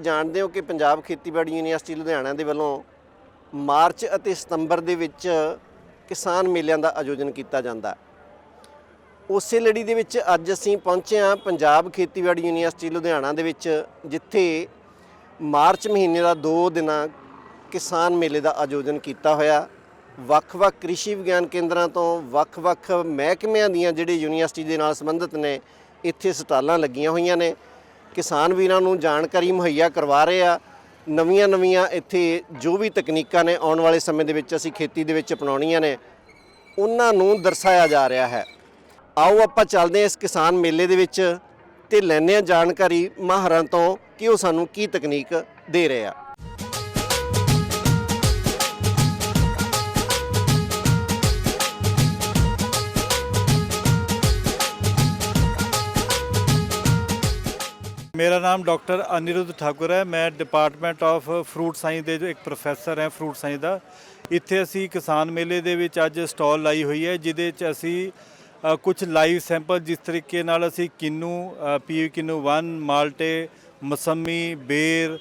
ਤੁਸੀਂ ਜਾਣਦੇ ਹੋ ਕਿ ਪੰਜਾਬ ਖੇਤੀਬਾੜੀ ਯੂਨੀਵਰਸਿਟੀ ਲੁਧਿਆਣਾ ਦੇ ਵੱਲੋਂ ਮਾਰਚ ਅਤੇ ਸਤੰਬਰ ਦੇ ਵਿੱਚ ਕਿਸਾਨ ਮੇਲਿਆਂ ਦਾ ਆਯੋਜਨ ਕੀਤਾ ਜਾਂਦਾ। ਉਸੇ ਲੜੀ ਦੇ ਵਿੱਚ ਅੱਜ ਅਸੀਂ ਪਹੁੰਚੇ ਹਾਂ ਪੰਜਾਬ ਖੇਤੀਬਾੜੀ ਯੂਨੀਵਰਸਿਟੀ ਲੁਧਿਆਣਾ ਦੇ ਵਿੱਚ, ਜਿੱਥੇ ਮਾਰਚ ਮਹੀਨੇ ਦਾ 2 ਦਿਨਾਂ ਕਿਸਾਨ ਮੇਲੇ ਦਾ ਆਯੋਜਨ ਕੀਤਾ ਹੋਇਆ। ਵੱਖ-ਵੱਖ ਕ੍ਰਿਸ਼ੀ ਵਿਗਿਆਨ ਕੇਂਦਰਾਂ ਤੋਂ ਵੱਖ-ਵੱਖ ਮਹਿਕਮਿਆਂ ਦੀਆਂ ਜਿਹੜੇ ਯੂਨੀਵਰਸਿਟੀ ਦੇ ਨਾਲ ਸੰਬੰਧਿਤ ਨੇ, ਇੱਥੇ ਸਟਾਲਾਂ ਲੱਗੀਆਂ ਹੋਈਆਂ ਨੇ। ਕਿਸਾਨ ਵੀਰਾਂ ਨੂੰ ਜਾਣਕਾਰੀ ਮੁਹੱਈਆ ਕਰਵਾ ਰਹੇ ਆ। ਨਵੀਆਂ-ਨਵੀਆਂ ਇੱਥੇ ਜੋ ਵੀ ਤਕਨੀਕਾਂ ਨੇ ਆਉਣ ਵਾਲੇ ਸਮੇਂ ਦੇ ਵਿੱਚ ਅਸੀਂ ਖੇਤੀ ਦੇ ਵਿੱਚ ਅਪਣਾਉਣੀਆਂ ਨੇ, ਉਹਨਾਂ ਨੂੰ ਦਰਸਾਇਆ ਜਾ ਰਿਹਾ ਹੈ। ਆਓ ਆਪਾਂ ਚੱਲਦੇ ਹਾਂ ਇਸ ਕਿਸਾਨ ਮੇਲੇ ਦੇ ਵਿੱਚ ਤੇ ਲੈਂਦੇ ਹਾਂ ਜਾਣਕਾਰੀ ਮਾਹਰਾਂ ਤੋਂ ਕਿ ਉਹ ਸਾਨੂੰ ਕੀ ਤਕਨੀਕ ਦੇ ਰਹੇ ਆ। ਮੇਰਾ ਨਾਮ ਡਾਕਟਰ ਅਨਿਰੁੱਧ ਠਾਕੁਰ ਹੈ। ਮੈਂ ਡਿਪਾਰਟਮੈਂਟ ਆਫ ਫਰੂਟ ਸਾਇੰਸ ਦੇ ਜੋ ਇੱਕ ਪ੍ਰੋਫੈਸਰ ਹੈ ਫਰੂਟ ਸਾਇੰਸ ਦਾ। ਇੱਥੇ ਅਸੀਂ ਕਿਸਾਨ ਮੇਲੇ ਦੇ ਵਿੱਚ ਅੱਜ ਸਟਾਲ ਲਾਈ ਹੋਈ ਹੈ, ਜਿਹਦੇ 'ਚ ਅਸੀਂ ਕੁਝ ਲਾਈਵ ਸੈਂਪਲ ਜਿਸ ਤਰੀਕੇ ਨਾਲ ਅਸੀਂ ਕਿੰਨੂ ਪੀ ਕਿੰਨੂ 1 ਮਾਲਟੇ, ਮਸੰਮੀ, ਬੇਰ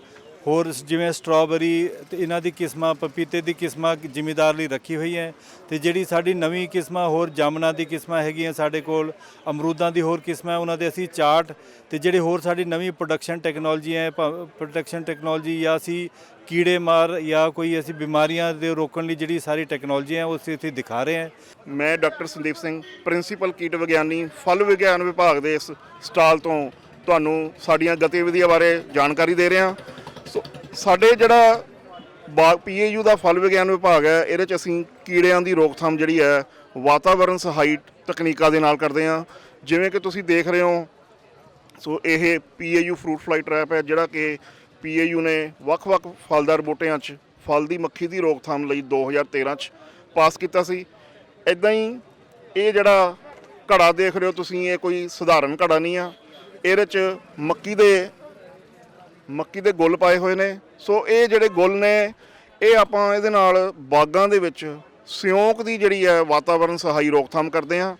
ਹੋਰ ਜਿਵੇਂ ਸਟ੍ਰਾਬੇਰੀ ਤੇ ਇਹਨਾਂ ਦੀ ਕਿਸਮਾਂ, ਪਪੀਤੇ ਦੀ ਕਿਸਮਾਂ ਜ਼ਿਮੀਦਾਰ ਲਈ ਰੱਖੀ ਹੋਈ ਹੈ ਤੇ ਜਿਹੜੀ ਸਾਡੀ ਨਵੀਂ ਕਿਸਮਾਂ ਹੋਰ ਜਾਮਨਾਂ ਦੀ ਕਿਸਮਾਂ ਹੈਗੀਆਂ ਸਾਡੇ ਕੋਲ, ਅਮਰੂਦਾਂ ਦੀ ਹੋਰ ਕਿਸਮਾਂ ਉਹਨਾਂ ਦੇ ਅਸੀਂ ਚਾਰਟ ਤੇ ਜਿਹੜੇ ਹੋਰ ਸਾਡੀ ਨਵੀਂ ਪ੍ਰੋਡਕਸ਼ਨ ਟੈਕਨੋਲੋਜੀ ਹੈ ਪ੍ਰੋਡਕਸ਼ਨ ਟੈਕਨੋਲੋਜੀ ਜਾਂ ਅਸੀਂ ਕੀੜੇ ਮਾਰ ਜਾਂ ਕੋਈ ਅਸੀਂ ਬਿਮਾਰੀਆਂ ਦੇ ਰੋਕਣ ਲਈ ਜਿਹੜੀ ਸਾਰੀ ਟੈਕਨੋਲੋਜੀ ਹੈ, ਉਹ ਅਸੀਂ ਇੱਥੇ ਦਿਖਾ ਰਹੇ ਹਾਂ। ਮੈਂ ਡਾਕਟਰ ਸੰਦੀਪ ਸਿੰਘ, ਪ੍ਰਿੰਸੀਪਲ ਕੀਟ ਵਿਗਿਆਨੀ, ਫਲ ਵਿਗਿਆਨ ਵਿਭਾਗ ਦੇ ਇਸ ਸਟਾਲ ਤੋਂ ਤੁਹਾਨੂੰ ਸਾਡੀਆਂ ਗਤੀਵਿਧੀਆਂ ਬਾਰੇ ਜਾਣਕਾਰੀ ਦੇ ਰਿਹਾ। ਸੋ, ਸਾਡੇ ਜਿਹੜਾ ਬਾਗ ਪੀਏਯੂ ਦਾ ਫਲ ਵਿਗਿਆਨ ਵਿਭਾਗ ਹੈ, ਇਹਦੇ ਚ ਅਸੀਂ ਕੀੜਿਆਂ ਦੀ ਰੋਕਥਾਮ ਜਿਹੜੀ ਹੈ ਵਾਤਾਵਰਣ ਸਹਾਇਤ ਤਕਨੀਕਾਂ ਦੇ ਨਾਲ ਕਰਦੇ ਹਾਂ। ਜਿਵੇਂ ਕਿ ਤੁਸੀਂ ਦੇਖ ਰਹੇ ਹੋ, ਸੋ ਇਹ ਪੀਏਯੂ ਫਰੂਟ ਫਲਾਈ ਟ੍ਰੈਪ ਹੈ, ਜਿਹੜਾ ਕਿ ਪੀਏਯੂ ਨੇ ਵੱਖ-ਵੱਖ ਫਲਦਾਰ ਬੂਟਿਆਂ 'ਚ, ਫਲ ਦੀ ਮੱਖੀ ਦੀ ਰੋਕਥਾਮ ਲਈ 2013 'ਚ ਪਾਸ ਕੀਤਾ ਸੀ। ਇਦਾਂ ਹੀ ਇਹ ਜਿਹੜਾ ਘੜਾ ਦੇਖ ਰਹੇ ਹੋ ਤੁਸੀਂ, ਇਹ ਕੋਈ ਸਧਾਰਨ ਘੜਾ ਨਹੀਂ ਆ। ਇਹਦੇ 'ਚ ਮੱਕੀ ਦੇ ਮੱਕੀ ਦੇ ਗੁੱਲ ਪਾਏ ਹੋਏ ਨੇ। ਸੋ ਇਹ ਜਿਹੜੇ ਗੁੱਲ ਨੇ, ਇਹ ਆਪਾਂ ਇਹਦੇ ਨਾਲ ਬਾਗਾਂ ਦੇ ਵਿੱਚ ਸਿਉਂਕ ਦੀ ਜਿਹੜੀ ਹੈ ਵਾਤਾਵਰਣ ਸਹਾਈ ਰੋਕਥਾਮ ਕਰਦੇ ਆ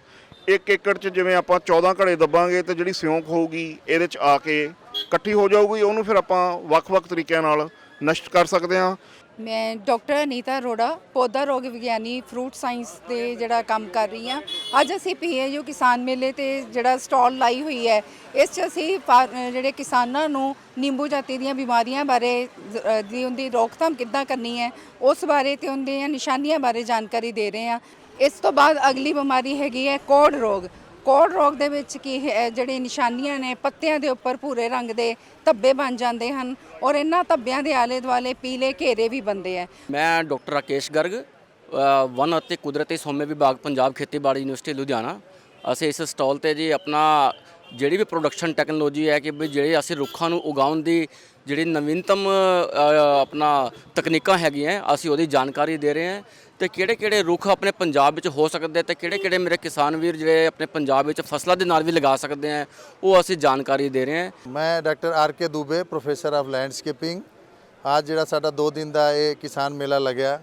ਇੱਕ ਏਕੜ 'ਚ ਜਿਵੇਂ ਆਪਾਂ 14 ਘੜੇ ਦੱਬਾਂਗੇ ਤੇ ਜਿਹੜੀ ਸਿਉਂਕ ਹੋਊਗੀ, ਇਹਦੇ 'ਚ ਆ ਕੇ ਇਕੱਠੀ ਹੋ ਜਾਊਗੀ। ਉਹਨੂੰ ਫਿਰ ਆਪਾਂ ਵੱਖ-ਵੱਖ ਤਰੀਕਿਆਂ ਨਾਲ ਨਸ਼ਟ ਕਰ ਸਕਦੇ ਆ ਮੈਂ ਡਾਕਟਰ ਅਨੀਤਾ ਅਰੋੜਾ, ਪੌਦਾ ਰੋਗ ਵਿਗਿਆਨੀ, ਫਰੂਟ ਸਾਇੰਸ 'ਤੇ ਜਿਹੜਾ ਕੰਮ ਕਰ ਰਹੀ ਹਾਂ। ਅੱਜ ਅਸੀਂ ਪੀਏਯੂ ਕਿਸਾਨ ਮੇਲੇ ਤੇ ਜਿਹੜਾ ਸਟਾਲ ਲਾਈ ਹੋਈ ਹੈ, ਇਸ 'ਚ ਅਸੀਂ ਫਾਰ- ਜਿਹੜੇ ਕਿਸਾਨਾਂ ਨੂੰ ਨਿੰਬੂ ਜਾਤੀ ਦੀਆਂ ਬਿਮਾਰੀਆਂ ਬਾਰੇ ਜ਼- ਦੀ ਉਹਦੀ ਰੋਕਥਾਮ ਕਿੱਦਾਂ ਕਰਨੀ ਹੈ, ਉਸ ਬਾਰੇ ਤੇ ਉਹਦੀਆਂ ਨਿਸ਼ਾਨੀਆਂ ਬਾਰੇ ਜਾਣਕਾਰੀ ਦੇ ਰਹੇ ਹਾਂ। ਇਸ ਤੋਂ ਬਾਅਦ ਅਗਲੀ ਬਿਮਾਰੀ ਹੈਗੀ ਹੈ ਕੋੜ ਰੋਗ। ਕੋਡ ਰੋਗ ਦੇ ਵਿੱਚ ਕੀ ਹੈ ਜਿਹੜੀ ਨਿਸ਼ਾਨੀਆਂ ਨੇ, ਪੱਤਿਆਂ ਦੇ ਉੱਪਰ ਭੂਰੇ ਰੰਗ ਦੇ ਧੱਬੇ ਬਣ ਜਾਂਦੇ ਹਨ ਔਰ ਇਹਨਾਂ ਧੱਬਿਆਂ ਦੇ ਆਲੇ ਦੁਆਲੇ ਪੀਲੇ ਘੇਰੇ ਵੀ ਬੰਦੇ ਆ। ਮੈਂ ਡਾਕਟਰ ਰਾਕੇਸ਼ ਗਰਗ ਵਨ ਅਤੇ ਕੁਦਰਤੀ ਸੋਮੇ ਵਿਭਾਗ, ਪੰਜਾਬ ਖੇਤੀਬਾੜੀ ਯੂਨੀਵਰਸਿਟੀ, ਲੁਧਿਆਣਾ। ਅਸੀਂ ਇਸ ਸਟਾਲ ਤੇ ਜੀ ਆਪਣਾ ਜਿਹੜੀ ਵੀ ਪ੍ਰੋਡਕਸ਼ਨ ਟੈਕਨੋਲੋਜੀ ਹੈ ਕਿ ਵੀ ਜਿਹੜੇ ਅਸੀਂ ਰੁੱਖਾਂ ਨੂੰ ਉਗਾਉਣ ਦੀ ਜਿਹੜੀ ਨਵੀਨਤਮ ਆਪਣਾ ਤਕਨੀਕਾਂ ਹੈਗੀਆਂ, ਅਸੀਂ ਉਹਦੀ ਜਾਣਕਾਰੀ ਦੇ ਰਹੇ ਹਾਂ। ਤੇ ਕਿਹੜੇ ਕਿਹੜੇ ਰੁੱਖ ਆਪਣੇ ਪੰਜਾਬ ਵਿੱਚ ਹੋ ਸਕਦੇ ਤੇ ਕਿਹੜੇ ਕਿਹੜੇ ਮੇਰੇ ਕਿਸਾਨ ਵੀਰ ਜਿਹੜੇ ਆਪਣੇ ਪੰਜਾਬ ਵਿੱਚ ਫਸਲਾਂ ਦੇ ਨਾਲ ਵੀ ਲਗਾ ਸਕਦੇ ਆ, ਉਹ ਅਸੀਂ ਜਾਣਕਾਰੀ ਦੇ ਰਹੇ ਹਾਂ ਮੈਂ doctor R K Dubey, professor of landscaping. ਅੱਜ ਜਿਹੜਾ ਸਾਡਾ 2 ਦਿਨ ਦਾ ਇਹ ਕਿਸਾਨ ਮੇਲਾ ਲੱਗਿਆ।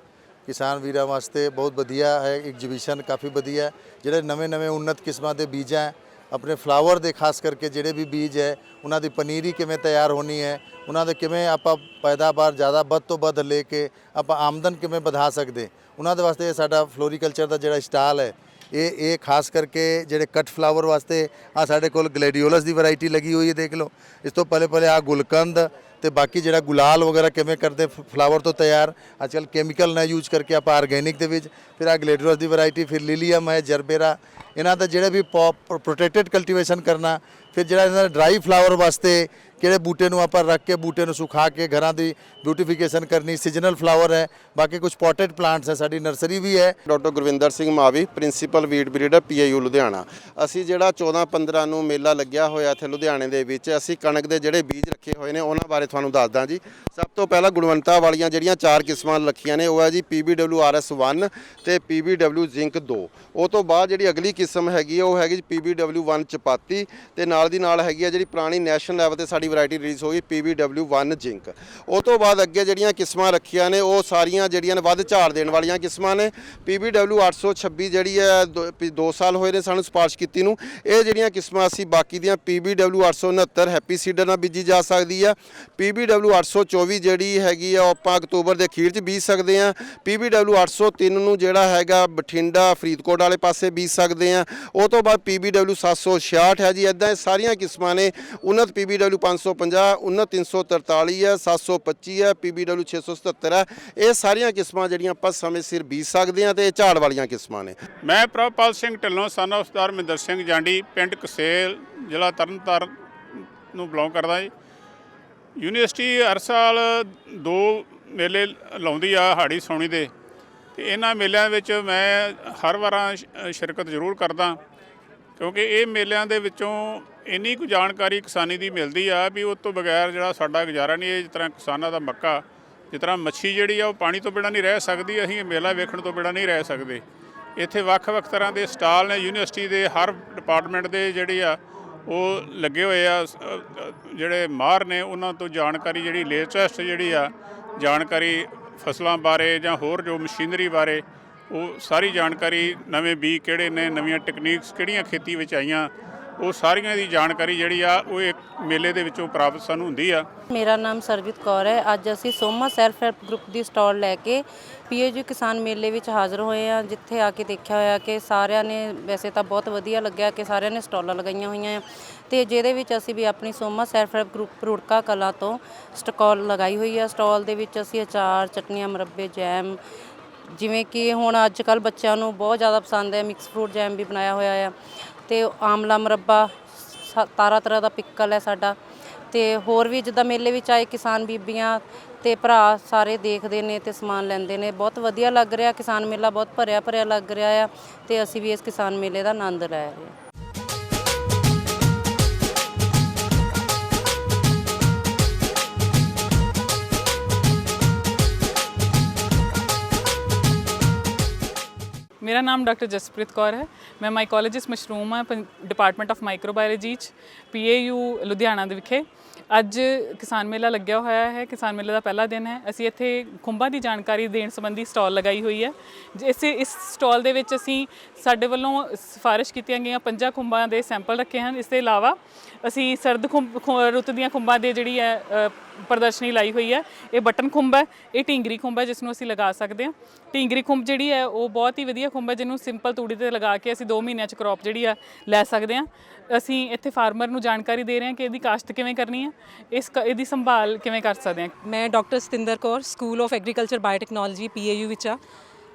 ਕਿਸਾਨ ਵੀਰਾਂ ਵਾਸਤੇ ਬਹੁਤ ਵਧੀਆ ਹੈ ਐਗਜੀਬਿਸ਼ਨ ਕਾਫੀ ਵਧੀਆ ਜਿਹੜੇ ਨਵੇਂ-ਨਵੇਂ ਉન્નਤ ਕਿਸਮਾਂ ਦੇ ਬੀਜ ਹੈ, ਆਪਣੇ ਫਲਾਵਰ ਦੇ ਖਾਸ ਕਰਕੇ ਜਿਹੜੇ ਵੀ ਬੀਜ ਹੈ, ਉਹਨਾਂ ਦੀ ਪਨੀਰੀ ਕਿਵੇਂ ਤਿਆਰ ਹੋਣੀ ਹੈ, ਉਹਨਾਂ ਦੇ ਕਿਵੇਂ ਆਪਾਂ ਪੈਦਾਵਾਰ ਜ਼ਿਆਦਾ ਵੱਧ ਤੋਂ ਵੱਧ ਲੈ ਕੇ ਆਪਾਂ ਆਮਦਨ ਕਿਵੇਂ ਵਧਾ ਸਕਦੇ। ਉਹਨਾਂ ਦੇ ਵਾਸਤੇ ਸਾਡਾ ਫਲੋਰੀਕਲਚਰ ਦਾ ਜਿਹੜਾ ਸਟਾਲ ਹੈ, ਇਹ ਇਹ ਖਾਸ ਕਰਕੇ ਜਿਹੜੇ ਕੱਟ ਫਲਾਵਰ ਵਾਸਤੇ ਆ ਸਾਡੇ ਕੋਲ ਗਲੈਡੀਓਲਸ ਦੀ ਵੈਰਾਈਟੀ ਲੱਗੀ ਹੋਈ ਹੈ, ਦੇਖ ਲਓ। ਇਸ ਤੋਂ ਪਹਿਲੇ ਪਹਿਲੇ ਆ ਗੁਲਕੰਦ ਤੇ ਬਾਕੀ ਜਿਹੜਾ ਗੁਲਾਲ ਵਗੈਰਾ ਕਿਵੇਂ ਕਰਦੇ ਫਲਾਵਰ ਤੋਂ ਤਿਆਰ, ਅੱਜਕੱਲ ਕੈਮੀਕਲ ਨਾ ਯੂਜ਼ ਕਰਕੇ ਆਪਾਂ ਆਰਗੈਨਿਕ ਦੇ ਵਿੱਚ, ਫਿਰ ਆ ਗਲੈਡੀਓਲਸ ਦੀ ਵੈਰਾਈਟੀ, ਫਿਰ ਲਿਲੀਅਮ ਹੈ, ਜਰਬੇਰਾ, ਇਹਨਾਂ ਦਾ ਜਿਹੜਾ ਵੀ ਪ੍ਰੋਟੈਕਟਡ ਕਲਟੀਵੇਸ਼ਨ ਕਰਨਾ, ਫਿਰ ਜਿਹੜਾ ਇਹਨਾਂ ਦਾ ਡਰਾਈ ਫਲਾਵਰ ਵਾਸਤੇ ਕਿਹੜੇ ਬੂਟੇ ਨੂੰ ਆਪਾਂ ਰੱਖ ਕੇ ਬੂਟੇ ਨੂੰ ਸੁਖਾ ਕੇ ਘਰਾਂ ਦੀ ਬਿਊਟੀਫਿਕੇਸ਼ਨ ਕਰਨੀ ਸੀਜ਼ਨਲ ਫਲਾਵਰ ਹੈ, ਬਾਕੀ ਕੁਝ ਪੋਟਡ ਪਲਾਂਟਸ ਹੈ, ਸਾਡੀ ਨਰਸਰੀ ਵੀ ਹੈ। Doctor Gurvinder Singh Mavi principal weed breeder PAU Ludhiana. ਅਸੀਂ ਜਿਹੜਾ 14 15 ਨੂੰ ਮੇਲਾ ਲੱਗਿਆ ਹੋਇਆ ਇੱਥੇ ਲੁਧਿਆਣੇ ਦੇ ਵਿੱਚ, ਅਸੀਂ ਕਣਕ ਦੇ ਜਿਹੜੇ ਬੀਜ ਰੱਖੇ ਹੋਏ ਨੇ, ਉਹਨਾਂ ਬਾਰੇ ਤੁਹਾਨੂੰ ਦੱਸਦਾ ਜੀ। ਸਭ ਤੋਂ ਪਹਿਲਾਂ ਗੁਣਵੰਤਾ ਵਾਲੀਆਂ ਜਿਹੜੀਆਂ ਚਾਰ ਕਿਸਮਾਂ ਰੱਖੀਆਂ ਨੇ, ਉਹ ਹੈ ਜੀ PBWRS1 ਤੇ PBW ਜ਼ਿੰਕ 2 ਉਹ ਤੋਂ ਬਾਅਦ ਜਿਹੜੀ ਅਗਲੀ ਕਿਸਮ ਹੈਗੀ ਹੈ ਉਹ ਹੈਗੀ PBW1 ਚਪਾਤੀ ਤੇ ਨਾਲ ਦੀ ਨਾਲ ਹੈਗੀ ਆ ਜਿਹੜੀ ਪੁਰਾਣੀ ਨੈਸ਼ਨਲ ਲੈਵਲ ਤੇ ਸਾਡੀ ਸਾਡੀ ਵੈਰਾਈਟੀ ਰਿਲੀਜ਼ ਹੋਈ PBW1 ਜਿੰਕ ਉਹ ਤੋਂ ਬਾਅਦ ਅੱਗੇ ਜਿਹੜੀਆਂ ਕਿਸਮਾਂ ਰੱਖੀਆਂ ਨੇ, ਉਹ ਸਾਰੀਆਂ ਜਿਹੜੀਆਂ ਨੇ ਵੱਧ ਝਾੜ ਦੇਣ ਵਾਲੀਆਂ ਕਿਸਮਾਂ ਨੇ। PBW 826 ਜਿਹੜੀ ਹੈ 2 ਸਾਲ ਹੋਏ ਨੇ ਸਾਨੂੰ ਸਪਾਰਸ਼ ਕੀਤੀ ਨੂੰ। ਇਹ ਜਿਹੜੀਆਂ ਕਿਸਮਾਂ ਅਸੀਂ ਬਾਕੀ ਦੀਆਂ PBW 869 ਹੈਪੀ ਸੀਡਰ ਨਾਲ ਬੀਜੀ ਜਾ ਸਕਦੀ ਆ। PBW 824 ਜਿਹੜੀ ਹੈਗੀ ਆ, ਉਹ ਆਪਾਂ ਅਕਤੂਬਰ ਦੇ ਅਖੀਰ 'ਚ ਬੀਜ ਸਕਦੇ ਆ। PBW 803 ਨੂੰ ਜਿਹੜਾ ਹੈਗਾ ਬਠਿੰਡਾ, ਫਰੀਦਕੋਟ ਵਾਲੇ ਪਾਸੇ ਬੀਜ ਸਕਦੇ ਆ। ਉਹ ਤੋਂ ਬਾਅਦ PBW 766 ਹੈ ਜੀ ਇਦਾਂ ਇਹ ਸਾਰੀਆਂ ਕਿਸਮਾਂ ਨੇ। ਉન્નਤ PBW 550 ਉન્નਤ 343 ਹੈ 725 ਹੈ PBW 677 ਹੈ। ਇਹ ਸਾਰੀਆਂ ਕਿਸਮਾਂ ਜਿਹੜੀਆਂ ਆਪਾਂ ਸਮੇਂ ਸਿਰ ਬੀਜ ਸਕਦੇ ਹਾਂ ਤੇ ਇਹ ਝਾੜ ਵਾਲੀਆਂ ਕਿਸਮਾਂ ਨੇ। ਮੈਂ ਪ੍ਰਭਪਾਲ ਸਿੰਘ ਢਿੱਲੋਂ ਸਨ ਆਫ ਸਰਦਾਰ ਮਹਿੰਦਰ ਸਿੰਘ ਜਾਂਡੀ, ਪਿੰਡ ਕਸੇਲ, ਜ਼ਿਲ੍ਹਾ ਤਰਨਤਾਰਨ ਨੂੰ ਬਿਲੋਂਗ ਕਰਦਾ ਜੀ। ਯੂਨੀਵਰਸਿਟੀ ਹਰ ਸਾਲ ਦੋ ਮੇਲੇ ਲਾਉਂਦੀ ਆ, ਹਾੜੀ ਸੌਣੀ ਦੇ। ਤੇ ਇਹਨਾਂ ਮੇਲਿਆਂ ਵਿੱਚ ਮੈਂ ਹਰ ਵਾਰਾਂ ਸ਼ਿਰਕਤ ਜ਼ਰੂਰ ਕਰਦਾ, ਕਿਉਂਕਿ ਇਹ ਮੇਲਿਆਂ ਦੇ ਵਿੱਚੋਂ ਇੰਨੀ ਕੁ ਜਾਣਕਾਰੀ ਕਿਸਾਨੀ ਦੀ ਮਿਲਦੀ ਆ ਵੀ ਉਹ ਤੋਂ ਬਗੈਰ ਜਿਹੜਾ ਸਾਡਾ ਗੁਜ਼ਾਰਾ ਨਹੀਂ ਹੈ ਜਿਸ ਤਰ੍ਹਾਂ ਕਿਸਾਨਾਂ ਦਾ ਮੱਕਾ, ਜਿਸ ਤਰ੍ਹਾਂ ਮੱਛੀ ਜਿਹੜੀ ਆ ਉਹ ਪਾਣੀ ਤੋਂ ਬਿਨਾਂ ਨਹੀਂ ਰਹਿ ਸਕਦੀ, ਅਸੀਂ ਮੇਲਾ ਵੇਖਣ ਤੋਂ ਬਿਨਾਂ ਨਹੀਂ ਰਹਿ ਸਕਦੇ। ਇੱਥੇ ਵੱਖ-ਵੱਖ ਤਰ੍ਹਾਂ ਦੇ ਸਟਾਲ ਨੇ, ਯੂਨੀਵਰਸਿਟੀ ਦੇ, ਹਰ ਡਿਪਾਰਟਮੈਂਟ ਦੇ ਜਿਹੜੇ ਆ, ਉਹ ਲੱਗੇ ਹੋਏ ਆ ਜਿਹੜੇ ਮਾਹਰ ਨੇ, ਉਹਨਾਂ ਤੋਂ ਜਾਣਕਾਰੀ ਜਿਹੜੀ ਲੇਟੈਸਟ ਜਿਹੜੀ ਆ, ਜਾਣਕਾਰੀ ਫਸਲਾਂ ਬਾਰੇ ਜਾਂ ਹੋਰ ਜੋ ਮਸ਼ੀਨਰੀ ਬਾਰੇ, ਉਹ ਸਾਰੀ ਜਾਣਕਾਰੀ ਨਵੇਂ ਬੀ ਕਿਹੜੇ ਨੇ, ਨਵੀਆਂ ਟੈਕਨੀਕਸ ਕਿਹੜੀਆਂ ਖੇਤੀ ਵਿੱਚ ਆਈਆਂ ਉਹ ਸਾਰੀਆਂ ਦੀ ਜਾਣਕਾਰੀ ਜਿਹੜੀ ਆ, ਉਹ ਇੱਕ ਮੇਲੇ ਦੇ ਵਿੱਚੋਂ ਪ੍ਰਾਪਤ ਸਾਨੂੰ ਹੁੰਦੀ ਆ। ਮੇਰਾ ਨਾਮ ਸਰਜੀਤ ਕੌਰ ਹੈ। ਅੱਜ ਅਸੀਂ ਸੋਮਾ ਸੈਲਫ ਹੈਲਪ ਗਰੁੱਪ ਦੀ ਸਟਾਲ ਲੈ ਕੇ ਪੀਏਜੀ ਕਿਸਾਨ ਮੇਲੇ ਵਿੱਚ ਹਾਜ਼ਰ ਹੋਏ ਆ ਜਿੱਥੇ ਆ ਕੇ ਦੇਖਿਆ ਹੋਇਆ ਕਿ ਸਾਰਿਆਂ ਨੇ ਵੈਸੇ ਤਾਂ ਬਹੁਤ ਵਧੀਆ ਲੱਗਿਆ ਕਿ ਸਾਰਿਆਂ ਨੇ ਸਟਾਲਾਂ ਲਗਾਈਆਂ ਹੋਈਆਂ ਆ। ਤੇ ਜਿਹਦੇ ਵਿੱਚ ਅਸੀਂ ਵੀ ਆਪਣੀ ਸੋਮਾ ਸੈਲਫ ਹੈਲਪ ਗਰੁੱਪ ਰੁੜਕਾ ਕਲਾ ਤੋਂ ਸਟਾਲ ਲਗਾਈ ਹੋਈ ਆ। ਸਟਾਲ ਦੇ ਵਿੱਚ ਅਸੀਂ ਅਚਾਰ, ਚਟਨੀਆਂ, ਮੁਰੱਬੇ, ਜੈਮ, ਜਿਵੇਂ ਕਿ ਹੁਣ ਅੱਜ ਕੱਲ ਬੱਚਿਆਂ ਨੂੰ ਬਹੁਤ ਜ਼ਿਆਦਾ ਪਸੰਦ ਹੈ। ਮਿਕਸ ਫਰੂਟ ਜੈਮ ਵੀ ਬਣਾਇਆ ਹੋਇਆ ਆ। ਤੇ ਆਮਲਾ ਮੁਰੱਬਾ, ਸ- ਤਾਰਾਂ ਤਰ੍ਹਾਂ ਦਾ ਪਿੱਕਲ ਹੈ ਸਾਡਾ। ਤੇ ਹੋਰ ਵੀ ਜਿੱਦਾਂ ਮੇਲੇ ਵਿੱਚ ਆਏ ਕਿਸਾਨ ਬੀਬੀਆਂ ਤੇ ਭਰਾ ਸਾਰੇ ਦੇਖਦੇ ਨੇ ਤੇ ਸਮਾਨ ਲੈਂਦੇ ਨੇ। ਬਹੁਤ ਵਧੀਆ ਲੱਗ ਰਿਹਾ, ਕਿਸਾਨ ਮੇਲਾ ਬਹੁਤ ਭਰਿਆ ਭਰਿਆ ਲੱਗ ਰਿਹਾ ਆ ਤੇ ਅਸੀਂ ਵੀ ਇਸ ਕਿਸਾਨ ਮੇਲੇ ਦਾ ਆਨੰਦ ਲੈ ਰਹੇ ਹਾਂ। ਮੇਰਾ ਨਾਮ ਡਾਕਟਰ ਜਸਪ੍ਰੀਤ ਕੌਰ ਹੈ ਮੈਂ ਮਾਈਕੋਲੋਜਿਸਟ ਮਸ਼ਰੂਮ ਹਾਂ ਡਿਪਾਰਟਮੈਂਟ ਆਫ ਮਾਈਕਰੋਬਾਇਓਲੋਜੀ ਚ ਪੀਏਯੂ ਲੁਧਿਆਣਾ ਦੇ ਵਿਖੇ ਅੱਜ ਕਿਸਾਨ ਮੇਲਾ ਲੱਗਿਆ ਹੋਇਆ ਹੈ, ਕਿਸਾਨ ਮੇਲੇ ਦਾ ਪਹਿਲਾ ਦਿਨ ਹੈ। ਅਸੀਂ ਇੱਥੇ ਖੁੰਬਾਂ ਦੀ ਜਾਣਕਾਰੀ ਦੇਣ ਸੰਬੰਧੀ ਸਟਾਲ ਲਗਾਈ ਹੋਈ ਹੈ। ਜਿਸ ਇਸ ਸਟਾਲ ਦੇ ਵਿੱਚ ਅਸੀਂ ਸਾਡੇ ਵੱਲੋਂ ਸਿਫਾਰਿਸ਼ ਕੀਤੀਆਂ ਗਈਆਂ, ਪੰਜਾਂ ਖੁੰਬਾਂ ਦੇ ਸੈਂਪਲ ਰੱਖੇ ਹਨ। ਇਸ ਦੇ ਇਲਾਵਾ ਅਸੀਂ ਸਰਦ ਖੁੰਬ ਰੁੱਤ ਦੀਆਂ ਖੁੰਬਾਂ ਦੇ ਜਿਹੜੀ ਹੈ ਪ੍ਰਦਰਸ਼ਨੀ ਲਾਈ ਹੋਈ ਹੈ। ਇਹ ਬਟਨ ਖੁੰਬ ਹੈ, ਇਹ ਢੀਂਗਰੀ ਖੁੰਬ ਹੈ ਜਿਸ ਨੂੰ ਅਸੀਂ ਲਗਾ ਸਕਦੇ ਹਾਂ। ਢੀਂਗਰੀ ਖੁੰਬ ਜਿਹੜੀ ਹੈ, ਉਹ ਬਹੁਤ ਹੀ ਵਧੀਆ ਖੁੰਬ ਹੈ, ਜਿਹਨੂੰ ਸਿੰਪਲ ਤੂੜੀ ਤੇ ਲਗਾ ਕੇ ਅਸੀਂ 2 ਮਹੀਨਿਆਂ ਚ ਕ੍ਰੌਪ ਜਿਹੜੀ ਆ ਲੈ ਸਕਦੇ ਹਾਂ। ਅਸੀਂ ਇੱਥੇ ਫਾਰਮਰ ਨੂੰ ਜਾਣਕਾਰੀ ਦੇ ਰਹੇ ਹਾਂ ਕਿ ਇਹਦੀ ਕਾਸ਼ਤ ਕਿਵੇਂ ਕਰਨੀ ਹੈ ਇਸ ਕ- ਇਹਦੀ ਸੰਭਾਲ ਕਿਵੇਂ ਕਰ ਸਕਦੇ ਹਾਂ। ਮੈਂ doctor Satinder Kaur school of agriculture biotechnology PAU ਵਿੱਚ ਆ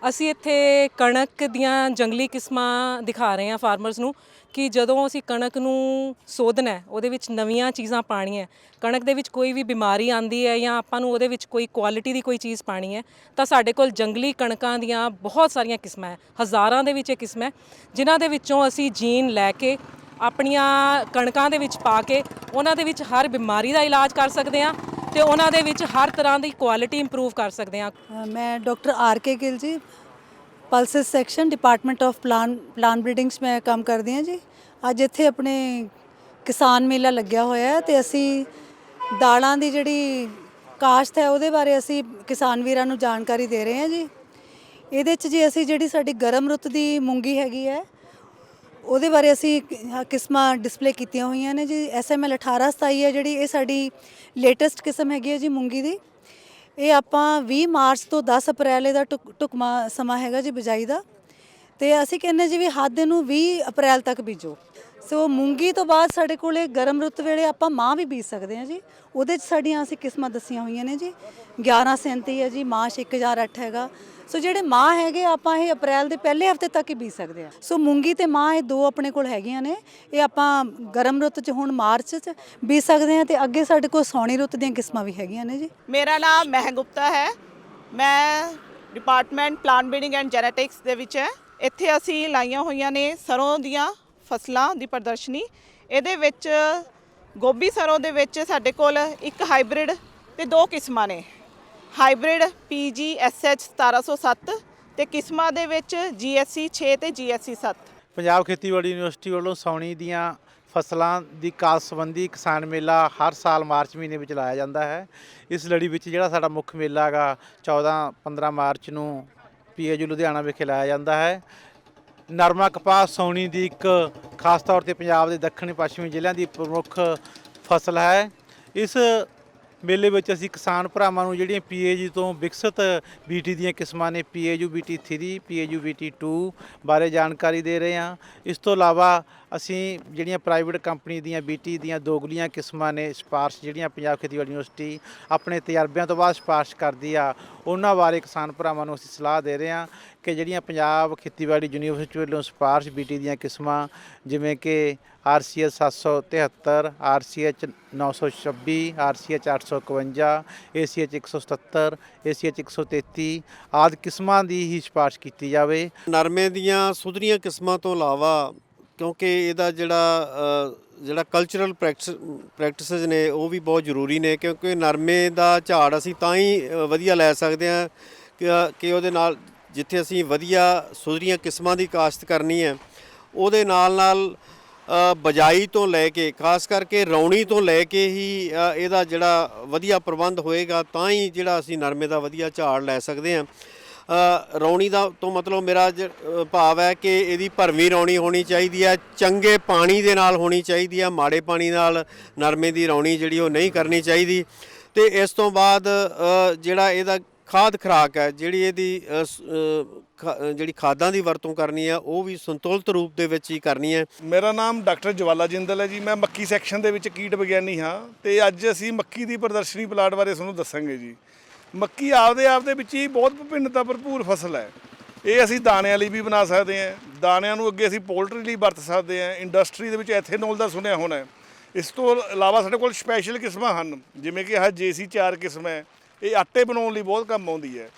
ਅਸੀਂ ਇੱਥੇ ਕਣਕ ਦੀਆਂ ਜੰਗਲੀ ਕਿਸਮਾਂ ਦਿਖਾ ਰਹੇ ਹਾਂ ਫਾਰਮਰਸ ਨੂੰ ਕਿ ਜਦੋਂ ਅਸੀਂ ਕਣਕ ਨੂੰ ਸੋਧਣਾ ਹੈ ਉਹਦੇ ਵਿੱਚ ਨਵੀਆਂ ਚੀਜ਼ਾਂ ਪਾਣੀਆਂ ਹੈ, ਕਣਕ ਦੇ ਵਿੱਚ ਕੋਈ ਵੀ ਬਿਮਾਰੀ ਆਂਦੀ ਹੈ ਜਾਂ ਆਪਾਂ ਨੂੰ ਉਹਦੇ ਵਿੱਚ ਕੋਈ ਕੁਆਲਿਟੀ ਦੀ ਕੋਈ ਚੀਜ਼ ਪਾਣੀ ਹੈ ਤਾਂ ਸਾਡੇ ਕੋਲ ਜੰਗਲੀ ਕਣਕਾਂ ਦੀਆਂ ਬਹੁਤ ਸਾਰੀਆਂ ਕਿਸਮਾਂ ਹੈ ਹਜ਼ਾਰਾਂ ਦੇ ਵਿੱਚ ਇਹ ਕਿਸਮਾਂ ਹੈ ਜਿਨ੍ਹਾਂ ਦੇ ਵਿੱਚੋਂ ਅਸੀਂ ਜੀਨ ਲੈ ਕੇ ਆਪਣੀਆਂ ਕਣਕਾਂ ਦੇ ਵਿੱਚ ਪਾ ਕੇ ਉਹਨਾਂ ਦੇ ਵਿੱਚ ਹਰ ਬਿਮਾਰੀ ਦਾ ਇਲਾਜ ਕਰ ਸਕਦੇ ਹਾਂ ਤੇ ਉਹਨਾਂ ਦੇ ਵਿੱਚ ਹਰ ਤਰ੍ਹਾਂ ਦੀ ਕੁਆਲਿਟੀ ਇੰਪਰੂਵ ਕਰ ਸਕਦੇ ਹਾਂ। ਮੈਂ doctor R K Gill ji, pulses section department of plan plan breedings ਮੈਂ ਕੰਮ ਕਰਦੀ ਹਾਂ ਜੀ। ਅੱਜ ਇੱਥੇ ਆਪਣੇ ਕਿਸਾਨ ਮੇਲਾ ਲੱਗਿਆ ਹੋਇਆ ਹੈ ਤੇ ਅਸੀਂ ਦਾਲਾਂ ਦੀ ਜਿਹੜੀ ਕਾਸ਼ਤ ਹੈ ਉਹਦੇ ਬਾਰੇ ਅਸੀਂ ਕਿਸਾਨ ਵੀਰਾਂ ਨੂੰ ਜਾਣਕਾਰੀ ਦੇ ਰਹੇ ਹਾਂ ਜੀ। ਇਹਦੇ 'ਚ ਜੀ ਅਸੀਂ ਜਿਹੜੀ ਸਾਡੀ ਗਰਮ ਰੁੱਤ ਦੀ ਮੂੰਗੀ ਹੈਗੀ ਹੈ ਉਹਦੇ ਬਾਰੇ ਅਸੀਂ ਕਿਸਮਾਂ ਡਿਸਪਲੇ ਕੀਤੀਆਂ ਹੋਈਆਂ ਨੇ ਜੀ। ਐਸਐਮਐਲ 1827 ਹੈ ਜਿਹੜੀ, ਇਹ ਸਾਡੀ ਲੇਟੈਸਟ ਕਿਸਮ ਹੈਗੀ ਹੈ ਜੀ ਮੂੰਗੀ ਦੀ। ਇਹ ਆਪਾਂ 20 ਮਾਰਚ ਤੋਂ 10 ਅਪ੍ਰੈਲ ਇਹਦਾ ਟੁਕ- ਟੁਕਮਾ ਸਮਾਂ ਹੈਗਾ ਜੀ ਬਿਜਾਈ ਦਾ। ਤੇ ਅਸੀਂ ਕਹਿੰਦੇ ਜੀ ਵੀ ਹੱਦ ਨੂੰ 20 ਅਪ੍ਰੈਲ ਤੱਕ ਬੀਜੋ। ਸੋ ਮੂੰਗੀ ਤੋਂ ਬਾਅਦ ਸਾਡੇ ਕੋਲੇ ਗਰਮ ਰੁੱਤ ਵੇਲੇ ਆਪਾਂ ਮਾਂ ਵੀ ਬੀਜ ਸਕਦੇ ਹਾਂ ਜੀ। ਉਹਦੇ 'ਚ ਸਾਡੀਆਂ ਅਸੀਂ ਕਿਸਮਾਂ ਦੱਸੀਆਂ ਹੋਈਆਂ ਨੇ ਜੀ। 1137 ਹੈ ਜੀ ਮਾਰਚ 1008 ਹੈਗਾ। ਸੋ ਜਿਹੜੇ ਮਾਂ ਹੈਗੇ, ਆਪਾਂ ਇਹ ਅਪ੍ਰੈਲ ਦੇ ਪਹਿਲੇ ਹਫ਼ਤੇ ਤੱਕ ਹੀ ਬੀਜ ਸਕਦੇ ਆ ਸੋ ਮੂੰਗੀ ਤੇ ਮਾਂ ਇਹ ਦੋ ਆਪਣੇ ਕੋਲ ਹੈਗੀਆਂ ਨੇ। ਇਹ ਆਪਾਂ ਗਰਮ ਰੁੱਤ 'ਚ ਹੁਣ ਮਾਰਚ 'ਚ ਬੀਜ ਸਕਦੇ ਆ ਤੇ ਅੱਗੇ ਸਾਡੇ ਕੋਲ ਸੌਣੀ ਰੁੱਤ ਦੀਆਂ ਕਿਸਮਾਂ ਵੀ ਹੈਗੀਆਂ ਨੇ ਜੀ। ਮੇਰਾ ਨਾਮ ਮਹਿ ਗੁਪਤਾ ਹੈ। ਮੈਂ department plant breeding and genetics ਦੇ ਵਿੱਚ ਹੈ। ਇੱਥੇ ਅਸੀਂ ਲਾਈਆਂ ਹੋਈਆਂ ਨੇ ਸਰੋਂ ਦੀਆਂ ਫਸਲਾਂ ਦੀ ਪ੍ਰਦਰਸ਼ਨੀ। ਇਹਦੇ ਵਿੱਚ ਗੋਭੀ ਸਰੋਂ ਦੇ ਵਿੱਚ ਸਾਡੇ ਕੋਲ ਇੱਕ ਹਾਈਬ੍ਰਿਡ ਤੇ ਦੋ ਕਿਸਮਾਂ ਨੇ। ਹਾਈਬ੍ਰਿਡ PGSH 1707 ਤੇ ਕਿਸਮਾਂ ਦੇ ਵਿੱਚ GSC 6 ਤੇ GSC 7 ਪੰਜਾਬ ਖੇਤੀਬਾੜੀ ਯੂਨੀਵਰਸਿਟੀ ਵੱਲੋਂ ਸਾਉਣੀ ਦੀਆਂ ਫਸਲਾਂ ਦੀ ਕਾਸ਼ਤ ਸੰਬੰਧੀ ਕਿਸਾਨ ਮੇਲਾ ਹਰ ਸਾਲ ਮਾਰਚ ਮਹੀਨੇ ਵਿੱਚ ਲਾਇਆ ਜਾਂਦਾ ਹੈ। ਇਸ ਲੜੀ ਵਿੱਚ ਜਿਹੜਾ ਸਾਡਾ ਮੁੱਖ ਮੇਲਾ ਹੈਗਾ 14 15 ਮਾਰਚ ਨੂੰ ਪੀਏਯੂ ਲੁਧਿਆਣਾ ਵਿਖੇ ਲਾਇਆ ਜਾਂਦਾ ਹੈ। ਨਰਮਾ ਕਪਾਹ ਸੌਣੀ ਦੀ ਇੱਕ ਖਾਸ ਤੌਰ ਤੇ ਪੰਜਾਬ ਦੇ ਦੱਖਣੀ ਪੱਛਮੀ ਜ਼ਿਲ੍ਹਿਆਂ ਦੀ ਪ੍ਰਮੁੱਖ ਫਸਲ ਹੈ। ਇਸ ਮੇਲੇ ਵਿੱਚ ਅਸੀਂ ਕਿਸਾਨ ਭਰਾਵਾਂ ਨੂੰ ਜਿਹੜੀਆਂ ਪੀਏਯੂ ਤੋਂ ਵਿਕਸਿਤ ਬੀਟੀ ਦੀਆਂ ਕਿਸਮਾਂ ਨੇ ਪੀਏਯੂ ਬੀਟੀ 3 ਪੀਏਯੂ ਬੀਟੀ 2 ਬਾਰੇ ਜਾਣਕਾਰੀ ਦੇ ਰਹੇ ਹਾਂ। ਇਸ ਤੋਂ ਇਲਾਵਾ ਅਸੀਂ ਜਿਹੜੀਆਂ ਪ੍ਰਾਈਵੇਟ ਕੰਪਨੀ ਦੀਆਂ ਬੀਟੀ ਦੀਆਂ ਦੋਗਲੀਆਂ ਕਿਸਮਾਂ ਨੇ, ਸਿਫਾਰਸ਼ ਜਿਹੜੀਆਂ ਪੰਜਾਬ ਖੇਤੀਬਾੜੀ ਯੂਨੀਵਰਸਿਟੀ ਆਪਣੇ ਤਜਰਬਿਆਂ ਤੋਂ ਬਾਅਦ ਸਿਫਾਰਸ਼ ਕਰਦੀ ਆ, ਉਹਨਾਂ ਬਾਰੇ ਕਿਸਾਨ ਭਰਾਵਾਂ ਨੂੰ ਅਸੀਂ ਸਲਾਹ ਦੇ ਰਹੇ ਹਾਂ ਕਿ ਜਿਹੜੀਆਂ ਪੰਜਾਬ ਖੇਤੀਬਾੜੀ ਯੂਨੀਵਰਸਿਟੀ ਵੱਲੋਂ ਸਿਫਾਰਸ਼ ਬੀਟੀ ਦੀਆਂ ਕਿਸਮਾਂ, ਜਿਵੇਂ ਕਿ RCH 773 RCH 926 RCH 851 ACH 177 ACH 133 ਆਦਿ ਕਿਸਮਾਂ ਦੀ ਹੀ ਸਿਫਾਰਸ਼ ਕੀਤੀ ਜਾਵੇ। ਨਰਮੇ ਦੀਆਂ ਸੁਧਰੀਆਂ ਕਿਸਮਾਂ ਤੋਂ ਇਲਾਵਾ ਕਿਉਂਕਿ ਇਹਦਾ ਜਿਹੜਾ ਜਿਹੜਾ ਕਲਚਰਲ ਪ੍ਰੈਕਟਿਸ ਪ੍ਰੈਕਟਿਸਸ ਨੇ, ਉਹ ਵੀ ਬਹੁਤ ਜ਼ਰੂਰੀ ਨੇ, ਕਿਉਂਕਿ ਨਰਮੇ ਦਾ ਝਾੜ ਅਸੀਂ ਤਾਂ ਹੀ ਵਧੀਆ ਲੈ ਸਕਦੇ ਹਾਂ ਕਿ- ਉਹਦੇ ਨਾਲ ਜਿੱਥੇ ਅਸੀਂ ਵਧੀਆ ਸੁਧਰੀਆਂ ਕਿਸਮਾਂ ਦੀ ਕਾਸ਼ਤ ਕਰਨੀ ਹੈ, ਉਹਦੇ ਨਾਲ ਨਾਲ ਬਜਾਈ ਤੋਂ ਲੈ ਕੇ, ਖਾਸ ਕਰਕੇ ਰੌਣੀ ਤੋਂ ਲੈ ਕੇ ਹੀ ਇਹਦਾ ਜਿਹੜਾ ਵਧੀਆ ਪ੍ਰਬੰਧ ਹੋਏਗਾ, ਤਾਂ ਹੀ ਜਿਹੜਾ ਅਸੀਂ ਨਰਮੇ ਦਾ ਵਧੀਆ ਝਾੜ ਲੈ ਸਕਦੇ ਹਾਂ। ਰੌਣੀ ਦਾ ਤੋਂ ਮਤਲਬ ਮੇਰਾ ਜ- ਭਾਵ ਹੈ ਕਿ ਇਹਦੀ ਭਰਵੀਂ ਰੌਣੀ ਹੋਣੀ ਚਾਹੀਦੀ ਹੈ, ਚੰਗੇ ਪਾਣੀ ਦੇ ਨਾਲ ਹੋਣੀ ਚਾਹੀਦੀ ਹੈ, ਮਾੜੇ ਪਾਣੀ ਨਾਲ ਨਰਮੇ ਦੀ ਰੌਣੀ ਜਿਹੜੀ ਉਹ ਨਹੀਂ ਕਰਨੀ ਚਾਹੀਦੀ। ਤੇ ਇਸ ਤੋਂ ਬਾਅਦ ਜਿਹੜਾ ਇਹਦਾ ਖਾਦ ਖਰਾਕ ਹੈ, ਜਿਹੜੀ ਇਹਦੀ ਖਾ- ਜਿਹੜੀ ਖਾਦਾਂ ਦੀ ਵਰਤੋਂ ਕਰਨੀ ਹੈ, ਉਹ ਵੀ ਸੰਤੁਲਿਤ ਰੂਪ ਦੇ ਵਿੱਚ ਹੀ ਕਰਨੀ ਹੈ। ਮੇਰਾ ਨਾਮ ਡਾਕਟਰ ਜਵਾਲਾ ਜਿੰਦਲ ਹੈ ਜੀ, ਮੈਂ ਮੱਕੀ ਸੈਕਸ਼ਨ ਦੇ ਵਿੱਚ ਕੀਟ ਵਿਗਿਆਨੀ ਹਾਂ, ਤੇ ਅੱਜ ਅਸੀਂ ਮੱਕੀ ਦੀ ਪ੍ਰਦਰਸ਼ਨੀ ਪਲਾਟ ਬਾਰੇ ਤੁਹਾਨੂੰ ਦੱਸਾਂਗੇ ਜੀ। ਮੱਕੀ ਆਪਦੇ ਆਪ ਦੇ ਵਿੱਚ ਹੀ ਬਹੁਤ ਵਿਭਿੰਨਤਾ ਭਰਪੂਰ ਫਸਲ ਹੈ। ਇਹ ਅਸੀਂ ਦਾਣਿਆਂ ਲਈ ਵੀ ਬਣਾ ਸਕਦੇ ਹਾਂ। ਦਾਣਿਆਂ ਨੂੰ ਅੱਗੇ ਅਸੀਂ ਪੋਲਟਰੀ ਲਈ ਵਰਤ ਸਕਦੇ ਹਾਂ। ਇੰਡਸਟਰੀ ਦੇ ਵਿੱਚ ਐਥੇਨੋਲ ਦਾ ਸੁਣਿਆ ਹੋਣਾ ਇਸ ਤੋਂ ਇਲਾਵਾ ਸਾਡੇ ਕੋਲ ਸਪੈਸ਼ਲ ਕਿਸਮਾਂ ਹਨ। ਜਿਵੇਂ ਕਿ ਆਹ ਜੇਸੀ 4 ਕਿਸਮ ਹੈ। ਇਹ ਆਟੇ ਬਣਾਉਣ ਲਈ ਬਹੁਤ ਕੰਮ ਆਉਂਦੀ ਹੈ।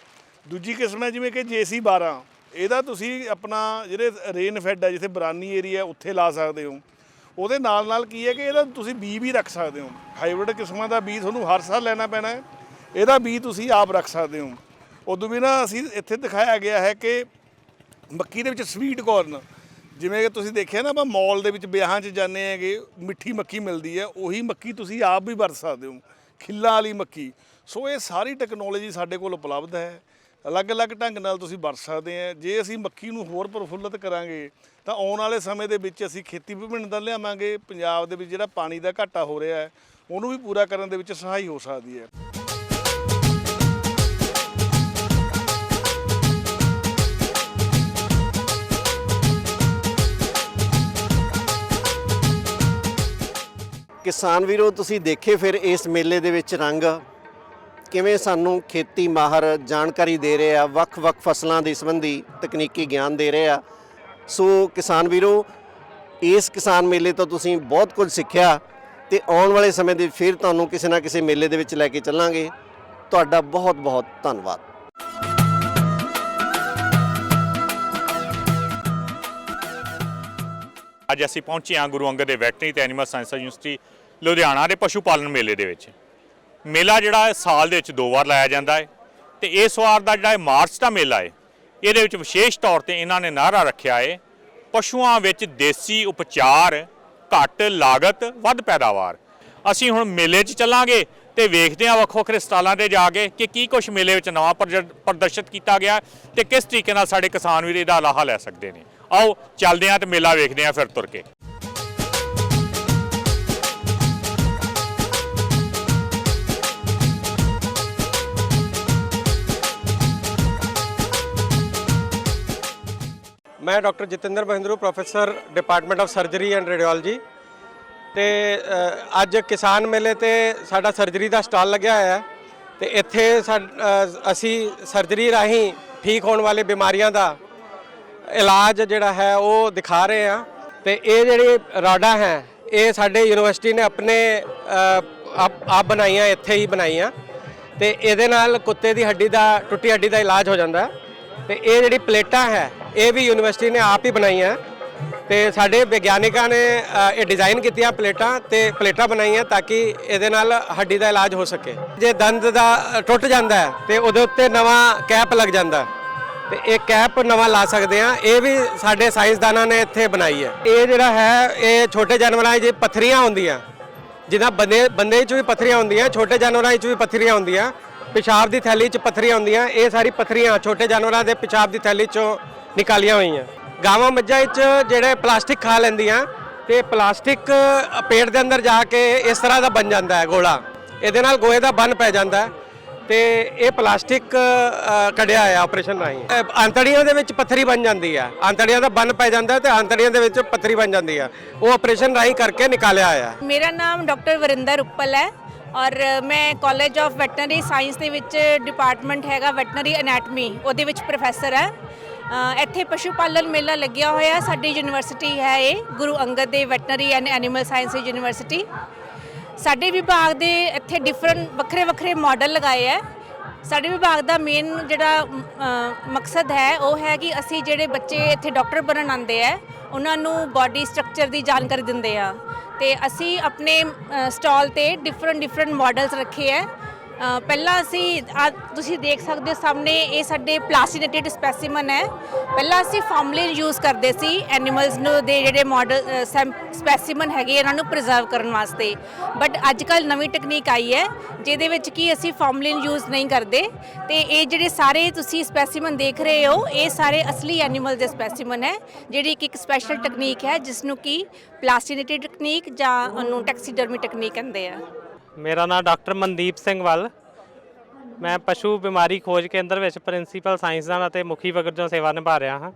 ਦੂਜੀ ਕਿਸਮ ਹੈ ਜਿਵੇਂ ਕਿ ਜੇਸੀ 12 ਇਹਦਾ ਤੁਸੀਂ ਆਪਣਾ ਜਿਹੜੇ ਰੇਨ ਫੈਡ ਹੈ, ਜਿੱਥੇ ਬਰਾਨੀ ਏਰੀਆ ਉੱਥੇ ਲਾ ਸਕਦੇ ਹੋ। ਉਹਦੇ ਨਾਲ ਨਾਲ ਕੀ ਹੈ ਕਿ ਇਹਦਾ ਤੁਸੀਂ ਬੀ ਵੀ ਰੱਖ ਸਕਦੇ ਹੋ। ਹਾਈਬ੍ਰਿਡ ਕਿਸਮਾਂ ਦਾ ਬੀ ਤੁਹਾਨੂੰ ਹਰ ਸਾਲ ਲੈਣਾ ਪੈਣਾ ਹੈ। ਇਹਦਾ ਬੀ ਤੁਸੀਂ ਆਪ ਰੱਖ ਸਕਦੇ ਹੋ। ਉਦੋਂ ਵੀ ਨਾ ਅਸੀਂ ਇੱਥੇ ਦਿਖਾਇਆ ਗਿਆ ਹੈ ਕਿ ਮੱਕੀ ਦੇ ਵਿੱਚ ਸਵੀਟ ਕੋਰਨ ਜਿਵੇਂ ਕਿ ਤੁਸੀਂ ਦੇਖਿਆ ਨਾ, ਆਪਾਂ ਮਾਲ ਦੇ ਵਿੱਚ ਵਿਆਹਾਂ 'ਚ ਜਾਂਦੇ ਹੈਗੇ, ਮਿੱਠੀ ਮੱਕੀ ਮਿਲਦੀ ਹੈ, ਉਹੀ ਮੱਕੀ ਤੁਸੀਂ ਆਪ ਵੀ ਵਰਤ ਸਕਦੇ ਹੋ, ਖਿੱਲਾ ਵਾਲੀ ਮੱਕੀ। ਸੋ ਇਹ ਸਾਰੀ ਟੈਕਨੋਲੋਜੀ ਸਾਡੇ ਕੋਲ ਉਪਲਬਧ ਹੈ। ਅਲੱਗ-ਅਲੱਗ ਢੰਗ ਨਾਲ ਤੁਸੀਂ ਵਰਤ ਸਕਦੇ ਆ ਜੇ ਅਸੀਂ ਮੱਕੀ ਨੂੰ ਹੋਰ ਪ੍ਰਫੁੱਲਤ ਕਰਾਂਗੇ, ਤਾਂ ਆਉਣ ਵਾਲੇ ਸਮੇਂ ਦੇ ਵਿੱਚ ਅਸੀਂ ਖੇਤੀ ਵਿਭਿੰਨਤਾ ਲਿਆਵਾਂਗੇ। ਪੰਜਾਬ ਦੇ ਵਿੱਚ ਜਿਹੜਾ ਪਾਣੀ ਦਾ ਘਾਟਾ ਹੋ ਰਿਹਾ ਹੈ, ਉਹਨੂੰ ਵੀ ਪੂਰਾ ਕਰਨ ਦੇ ਵਿੱਚ ਸਹਾਈ ਹੋ ਸਕਦੀ ਹੈ। ਕਿਸਾਨ ਵੀਰੋ, ਤੁਸੀਂ ਦੇਖੇ ਫਿਰ ਇਸ ਮੇਲੇ ਦੇ ਵਿੱਚ ਰੰਗ ਕਿਵੇਂ ਸਾਨੂੰ ਖੇਤੀ ਮਾਹਰ ਜਾਣਕਾਰੀ ਦੇ ਰਹੇ ਆ, ਵੱਖ-ਵੱਖ ਫਸਲਾਂ ਦੇ ਸੰਬੰਧੀ ਤਕਨੀਕੀ ਗਿਆਨ ਦੇ ਰਹੇ ਆ। ਸੋ ਕਿਸਾਨ ਵੀਰੋ, ਇਸ ਕਿਸਾਨ ਮੇਲੇ ਤੋਂ ਤੁਸੀਂ ਬਹੁਤ ਕੁਝ ਸਿੱਖਿਆ ਤੇ ਆਉਣ ਵਾਲੇ ਸਮੇਂ ਦੇ ਫਿਰ ਤੁਹਾਨੂੰ ਕਿਸੇ ਨਾ ਕਿਸੇ ਮੇਲੇ ਦੇ ਵਿੱਚ ਲੈ ਕੇ ਚੱਲਾਂਗੇ। ਤੁਹਾਡਾ ਬਹੁਤ-ਬਹੁਤ ਧੰਨਵਾਦ। ਅੱਜ ਅਸੀਂ ਪਹੁੰਚੇ ਹਾਂ ਗੁਰੂ ਅੰਗਦ ਦੇਵ ਵੈਟਰਨਰੀ ਤੇ ਐਨੀਮਲ ਸਾਇੰਸ ਯੂਨੀਵਰਸਿਟੀ, ਲੁਧਿਆਣਾ ਦੇ ਪਸ਼ੂ ਪਾਲਣ ਮੇਲੇ ਦੇ ਵਿੱਚ। ਮੇਲਾ ਜਿਹੜਾ ਹੈ, ਸਾਲ ਦੇ ਵਿੱਚ ਦੋ ਵਾਰ ਲਾਇਆ ਜਾਂਦਾ ਹੈ ਤੇ ਇਸ ਵਾਰ ਦਾ ਜਿਹੜਾ ਮਾਰਚ ਦਾ ਮੇਲਾ ਹੈ, ਇਹਦੇ ਵਿੱਚ ਵਿਸ਼ੇਸ਼ ਤੌਰ ਤੇ ਇਹਨਾਂ ਨੇ ਨਾਰਾ ਰੱਖਿਆ ਹੈ, ਪਸ਼ੂਆਂ ਵਿੱਚ ਦੇਸੀ ਉਪਚਾਰ, ਘੱਟ ਲਾਗਤ, ਵੱਧ ਪੈਦਾਵਾਰ। ਅਸੀਂ ਹੁਣ ਮੇਲੇ 'ਚ ਚੱਲਾਂਗੇ ਤੇ ਵੇਖਦੇ ਹਾਂ ਵੱਖੋ ਵੱਖਰੇ ਸਟਾਲਾਂ ਤੇ ਜਾ ਕੇ ਕਿ ਕੀ ਕੁਝ ਮੇਲੇ ਵਿੱਚ ਨਵਾਂ ਪ੍ਰਜ- ਪ੍ਰਦਰਸ਼ਿਤ ਕੀਤਾ ਗਿਆ ਤੇ ਕਿਸ ਤਰੀਕੇ ਨਾਲ ਸਾਡੇ ਕਿਸਾਨ ਵੀਰ ਇਹਦਾ ਲਾਹਾ ਲੈ ਸਕਦੇ ਨੇ। ਆਓ ਚੱਲਦੇ ਹਾਂ ਤੇ ਮੇਲਾ ਵੇਖਦੇ ਹਾਂ ਫਿਰ ਤੁਰ ਕੇ। ਮੈਂ doctor Jatinder Mahindru, professor department of surgery and radiology. ਤੇ ਅੱਜ ਕਿਸਾਨ ਮੇਲੇ ਤੇ ਸਾਡਾ ਸਰਜਰੀ ਦਾ ਸਟਾਲ ਲੱਗਿਆ ਹੋਇਆ ਹੈ। ਤੇ ਇੱਥੇ ਸਾ- ਅਸੀਂ ਸਰਜਰੀ ਰਾਹੀਂ ਠੀਕ ਹੋਣ ਵਾਲੇ ਬਿਮਾਰੀਆਂ ਦਾ ਇਲਾਜ ਜਿਹੜਾ ਹੈ ਉਹ ਦਿਖਾ ਰਹੇ ਹਾਂ। ਤੇ ਇਹ ਜਿਹੜੀ ਰਾਡਾ ਹੈ, ਇਹ ਸਾਡੇ ਯੂਨੀਵਰਸਿਟੀ ਨੇ ਆਪਣੇ ਆਪ ਆਪ ਬਣਾਈਆਂ, ਇੱਥੇ ਹੀ ਬਣਾਈਆਂ। ਤੇ ਇਹਦੇ ਨਾਲ ਕੁੱਤੇ ਦੀ ਹੱਡੀ ਦਾ, ਟੁੱਟੀ ਹੱਡੀ ਦਾ ਇਲਾਜ ਹੋ ਜਾਂਦਾ। ਹੈ ਤੇ ਇਹ ਜਿਹੜੀ ਪਲੇਟਾਂ ਹੈ, ਇਹ ਵੀ ਯੂਨੀਵਰਸਿਟੀ ਨੇ ਆਪ ਹੀ ਬਣਾਈਆਂ। ਤੇ ਸਾਡੇ ਵਿਗਿਆਨਿਕਾਂ ਨੇ ਇਹ ਡਿਜ਼ਾਈਨ ਕੀਤੀਆਂ ਪਲੇਟਾਂ ਤੇ ਪਲੇਟਾਂ ਬਣਾਈਆਂ ਤਾਂ ਕਿ ਇਹਦੇ ਨਾਲ ਹੱਡੀ ਦਾ ਇਲਾਜ ਹੋ ਸਕੇ। ਜੇ ਦੰਦ ਦਾ ਟੁੱਟ ਜਾਂਦਾ ਹੈ ਤੇ ਉਹਦੇ ਉੱਤੇ ਨਵਾਂ ਕੈਪ ਲੱਗ ਜਾਂਦਾ। ਹੈ ਤੇ ਇਹ ਕੈਪ ਨਵਾਂ ਲਾ ਸਕਦੇ ਆ ਇਹ ਵੀ ਸਾਡੇ ਸਾਇੰਸਦਾਨਾਂ ਨੇ ਇੱਥੇ ਬਣਾਈ ਹੈ। ਇਹ ਜਿਹੜਾ ਹੈ, ਇਹ ਛੋਟੇ ਜਾਨਵਰਾਂ 'ਚ ਪੱਥਰੀਆਂ ਹੁੰਦੀਆਂ। ਜਿੱਦਾਂ ਬੰਦੇ ਬੰਦੇ 'ਚ ਵੀ ਪੱਥਰੀਆਂ ਹੁੰਦੀਆਂ, ਛੋਟੇ ਜਾਨਵਰਾਂ 'ਚ ਵੀ ਪੱਥਰੀਆਂ ਹੁੰਦੀਆਂ। ਪਿਸ਼ਾਬ ਦੀ ਥੈਲੀ 'ਚ ਪੱਥਰੀਆਂ ਹੁੰਦੀਆਂ। ਇਹ ਸਾਰੀ ਪੱਥਰੀਆਂ ਛੋਟੇ ਜਾਨਵਰਾਂ ਦੇ ਪਿਸ਼ਾਬ ਦੀ ਥੈਲੀ 'ਚੋਂ ਨਿਕਾਲੀਆਂ ਹੋਈਆਂ। ਗਾਵਾਂ ਮੱਝਾਂ 'ਚ ਜਿਹੜੇ ਪਲਾਸਟਿਕ ਖਾ ਲੈਂਦੀਆਂ ਤੇ ਪਲਾਸਟਿਕ ਪੇਟ ਦੇ ਅੰਦਰ ਜਾ ਕੇ ਇਸ ਤਰ੍ਹਾਂ ਦਾ ਬਣ ਜਾਂਦਾ ਹੈ ਗੋਲਾ। ਇਹਦੇ ਨਾਲ ਗੋਹੇ ਦਾ ਬੰਨ ਪੈ ਜਾਂਦਾ ਹੈ। ਤੇ ਇਹ ਪਲਾਸਟਿਕ ਕੱਢਿਆ ਹੈ ਆਪਰੇਸ਼ਨ ਰਾਹੀਂ। ਅ, ਦੇ ਵਿੱਚ ਪੱਥਰੀ ਬਣ ਜਾਂਦੀ ਹੈ ਆਂਤੜੀਆਂ ਦਾ ਬੰਨ ਪੈ ਜਾਂਦਾ ਤੇ ਆਂਤੜੀਆਂ ਦੇ ਵਿੱਚ ਪੱਥਰੀ ਬਣ ਜਾਂਦੀ ਹੈ ਉਹ ਆਪਰੇਸ਼ਨ ਰਾਹੀਂ ਕਰਕੇ ਨਿਕਾਲਿਆ ਹੋਇਆ। ਮੇਰਾ ਨਾਮ ਡਾਕਟਰ ਵਰਿੰਦਰ ਉੱਪਲ ਹੈ ਔਰ ਮੈਂ ਕਾਲਜ ਆਫ ਵੈਟਰਨਰੀ ਸਾਇੰਸ ਦੇ ਵਿੱਚ ਡਿਪਾਰਟਮੈਂਟ ਹੈਗਾ ਵੈਟਰਨਰੀ ਐਨਾਟਮੀ ਉਹਦੇ ਵਿੱਚ ਪ੍ਰੋਫੈਸਰ ਹੈ। ਇੱਥੇ ਪਸ਼ੂ ਪਾਲਣ ਮੇਲਾ ਲੱਗਿਆ ਹੋਇਆ ਸਾਡੀ ਯੂਨੀਵਰਸਿਟੀ ਹੈ ਇਹ Guru Angad Dev veterinary and animal science university. ਸਾਡੇ ਵਿਭਾਗ ਦੇ ਇੱਥੇ ਡਿਫਰੈਂਟ ਵੱਖਰੇ ਵੱਖਰੇ ਮਾਡਲ ਲਗਾਏ ਹੈ। ਸਾਡੇ ਵਿਭਾਗ ਦਾ ਮੇਨ ਜਿਹੜਾ ਮਕਸਦ ਹੈ, ਉਹ ਹੈ ਕਿ ਅਸੀਂ ਜਿਹੜੇ ਬੱਚੇ ਇੱਥੇ ਡਾਕਟਰ ਬਣਨ ਆਉਂਦੇ ਆ ਉਹਨਾਂ ਨੂੰ ਬਾਡੀ ਸਟਰਕਚਰ ਦੀ ਜਾਣਕਾਰੀ ਦਿੰਦੇ ਆ ਤੇ ਅਸੀਂ ਆਪਣੇ ਸਟਾਲ ਤੇ ਡਿਫਰੈਂਟ ਡਿਫਰੈਂਟ ਮਾਡਲਸ ਰੱਖੇ ਹੈ। ਪਹਿਲਾਂ ਅਸੀਂ ਆਹ ਤੁਸੀਂ ਦੇਖ ਸਕਦੇ ਹੋ ਸਾਹਮਣੇ ਇਹ ਸਾਡੇ ਪਲਾਸਟੀਨੇਟਡ ਸਪੈਸੀਮਨ ਹੈ। ਪਹਿਲਾਂ ਅਸੀਂ ਫਾਰਮਲਿਨ ਯੂਜ਼ ਕਰਦੇ ਸੀ ਐਨੀਮਲਸ ਨੂੰ ਦੇ ਜਿਹੜੇ ਮਾਡਲ ਸਪੈਸੀਮਨ ਹੈਗੇ ਇਹਨਾਂ ਨੂੰ ਪ੍ਰੀਜ਼ਰਵ ਕਰਨ ਵਾਸਤੇ। ਬਟ ਅੱਜ ਕੱਲ ਨਵੀਂ ਟੈਕਨੀਕ ਆਈ ਹੈ, ਜਿਹਦੇ ਵਿੱਚ ਕੀ ਅਸੀਂ ਫਾਰਮਲਿਨ ਯੂਜ਼ ਨਹੀਂ ਕਰਦੇ। ਤੇ ਇਹ ਜਿਹੜੇ ਸਾਰੇ ਤੁਸੀਂ ਸਪੈਸੀਮਨ ਦੇਖ ਰਹੇ ਹੋ, ਇਹ ਸਾਰੇ ਅਸਲੀ ਐਨੀਮਲ ਦੇ ਸਪੈਸੀਮਨ ਹੈ, ਜਿਹੜੀ ਇੱਕ ਇੱਕ ਸਪੈਸ਼ਲ ਟੈਕਨੀਕ ਹੈ ਜਿਸ ਨੂੰ ਕਿ ਪਲਾਸਟੀਨੇਟਡ ਟੈਕਨੀਕ ਜਾਂ ਉਹਨੂੰ ਟੈਕਸੀਡਰਮੀ ਟੈਕਨੀਕ ਕਹਿੰਦੇ ਆ। ਮੇਰਾ ਨਾਮ ਡਾਕਟਰ ਮਨਦੀਪ ਸਿੰਘ ਵੱਲ। ਮੈਂ ਪਸ਼ੂ ਬਿਮਾਰੀ ਖੋਜ ਕੇਂਦਰ ਵਿੱਚ ਪ੍ਰਿੰਸੀਪਲ ਸਾਇੰਸਦਾਨ ਅਤੇ ਮੁਖੀ ਵਜੋਂ ਸੇਵਾ ਨਿਭਾ ਰਿਹਾ ਹਾਂ।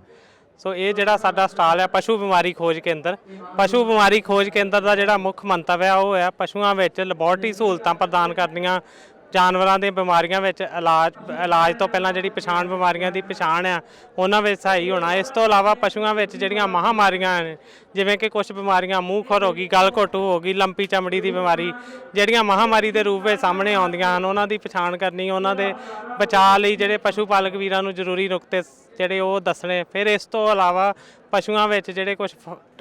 ਸੋ ਇਹ ਜਿਹੜਾ ਸਾਡਾ ਸਟਾਲ ਹੈ ਪਸ਼ੂ ਬਿਮਾਰੀ ਖੋਜ ਕੇਂਦਰ। ਪਸ਼ੂ ਬਿਮਾਰੀ ਖੋਜ ਕੇਂਦਰ ਦਾ ਜਿਹੜਾ ਮੁੱਖ ਮੰਤਵ ਹੈ ਉਹ ਹੈ ਪਸ਼ੂਆਂ ਵਿੱਚ ਲੈਬੋਰਟਰੀ ਸਹੂਲਤਾਂ ਪ੍ਰਦਾਨ ਕਰਨੀਆਂ ਜਾਨਵਰਾਂ ਦੀਆਂ ਬਿਮਾਰੀਆਂ ਵਿੱਚ ਇਲਾਜ ਇਲਾਜ ਤੋਂ ਪਹਿਲਾਂ ਜਿਹੜੀ ਪਛਾਣ ਬਿਮਾਰੀਆਂ ਦੀ ਪਛਾਣ ਆ, ਉਹਨਾਂ ਵਿੱਚ ਸਹਾਈ ਹੋਣਾ। ਇਸ ਤੋਂ ਇਲਾਵਾ ਪਸ਼ੂਆਂ ਵਿੱਚ ਜਿਹੜੀਆਂ ਮਹਾਮਾਰੀਆਂ ਨੇ, ਜਿਵੇਂ ਕਿ ਕੁਝ ਬਿਮਾਰੀਆਂ, ਮੂੰਹ ਖੁਰ ਹੋ ਗਈ, ਗਲ ਘੋਟੂ ਹੋ ਗਈ, ਲੰਪੀ ਚਮੜੀ ਦੀ ਬਿਮਾਰੀ, ਜਿਹੜੀਆਂ ਮਹਾਮਾਰੀ ਦੇ ਰੂਪ ਵਿੱਚ ਸਾਹਮਣੇ ਆਉਂਦੀਆਂ ਹਨ, ਉਹਨਾਂ ਦੀ ਪਛਾਣ ਕਰਨੀ, ਉਹਨਾਂ ਦੇ ਬਚਾਅ ਲਈ ਜਿਹੜੇ ਪਸ਼ੂ ਪਾਲਕ ਵੀਰਾਂ ਨੂੰ ਜ਼ਰੂਰੀ ਨੁਕਤੇ ਜਿਹੜੇ ਉਹ ਦੱਸਣੇ। ਫਿਰ ਇਸ ਤੋਂ ਇਲਾਵਾ ਪਸ਼ੂਆਂ ਵਿੱਚ ਜਿਹੜੇ ਕੁਝ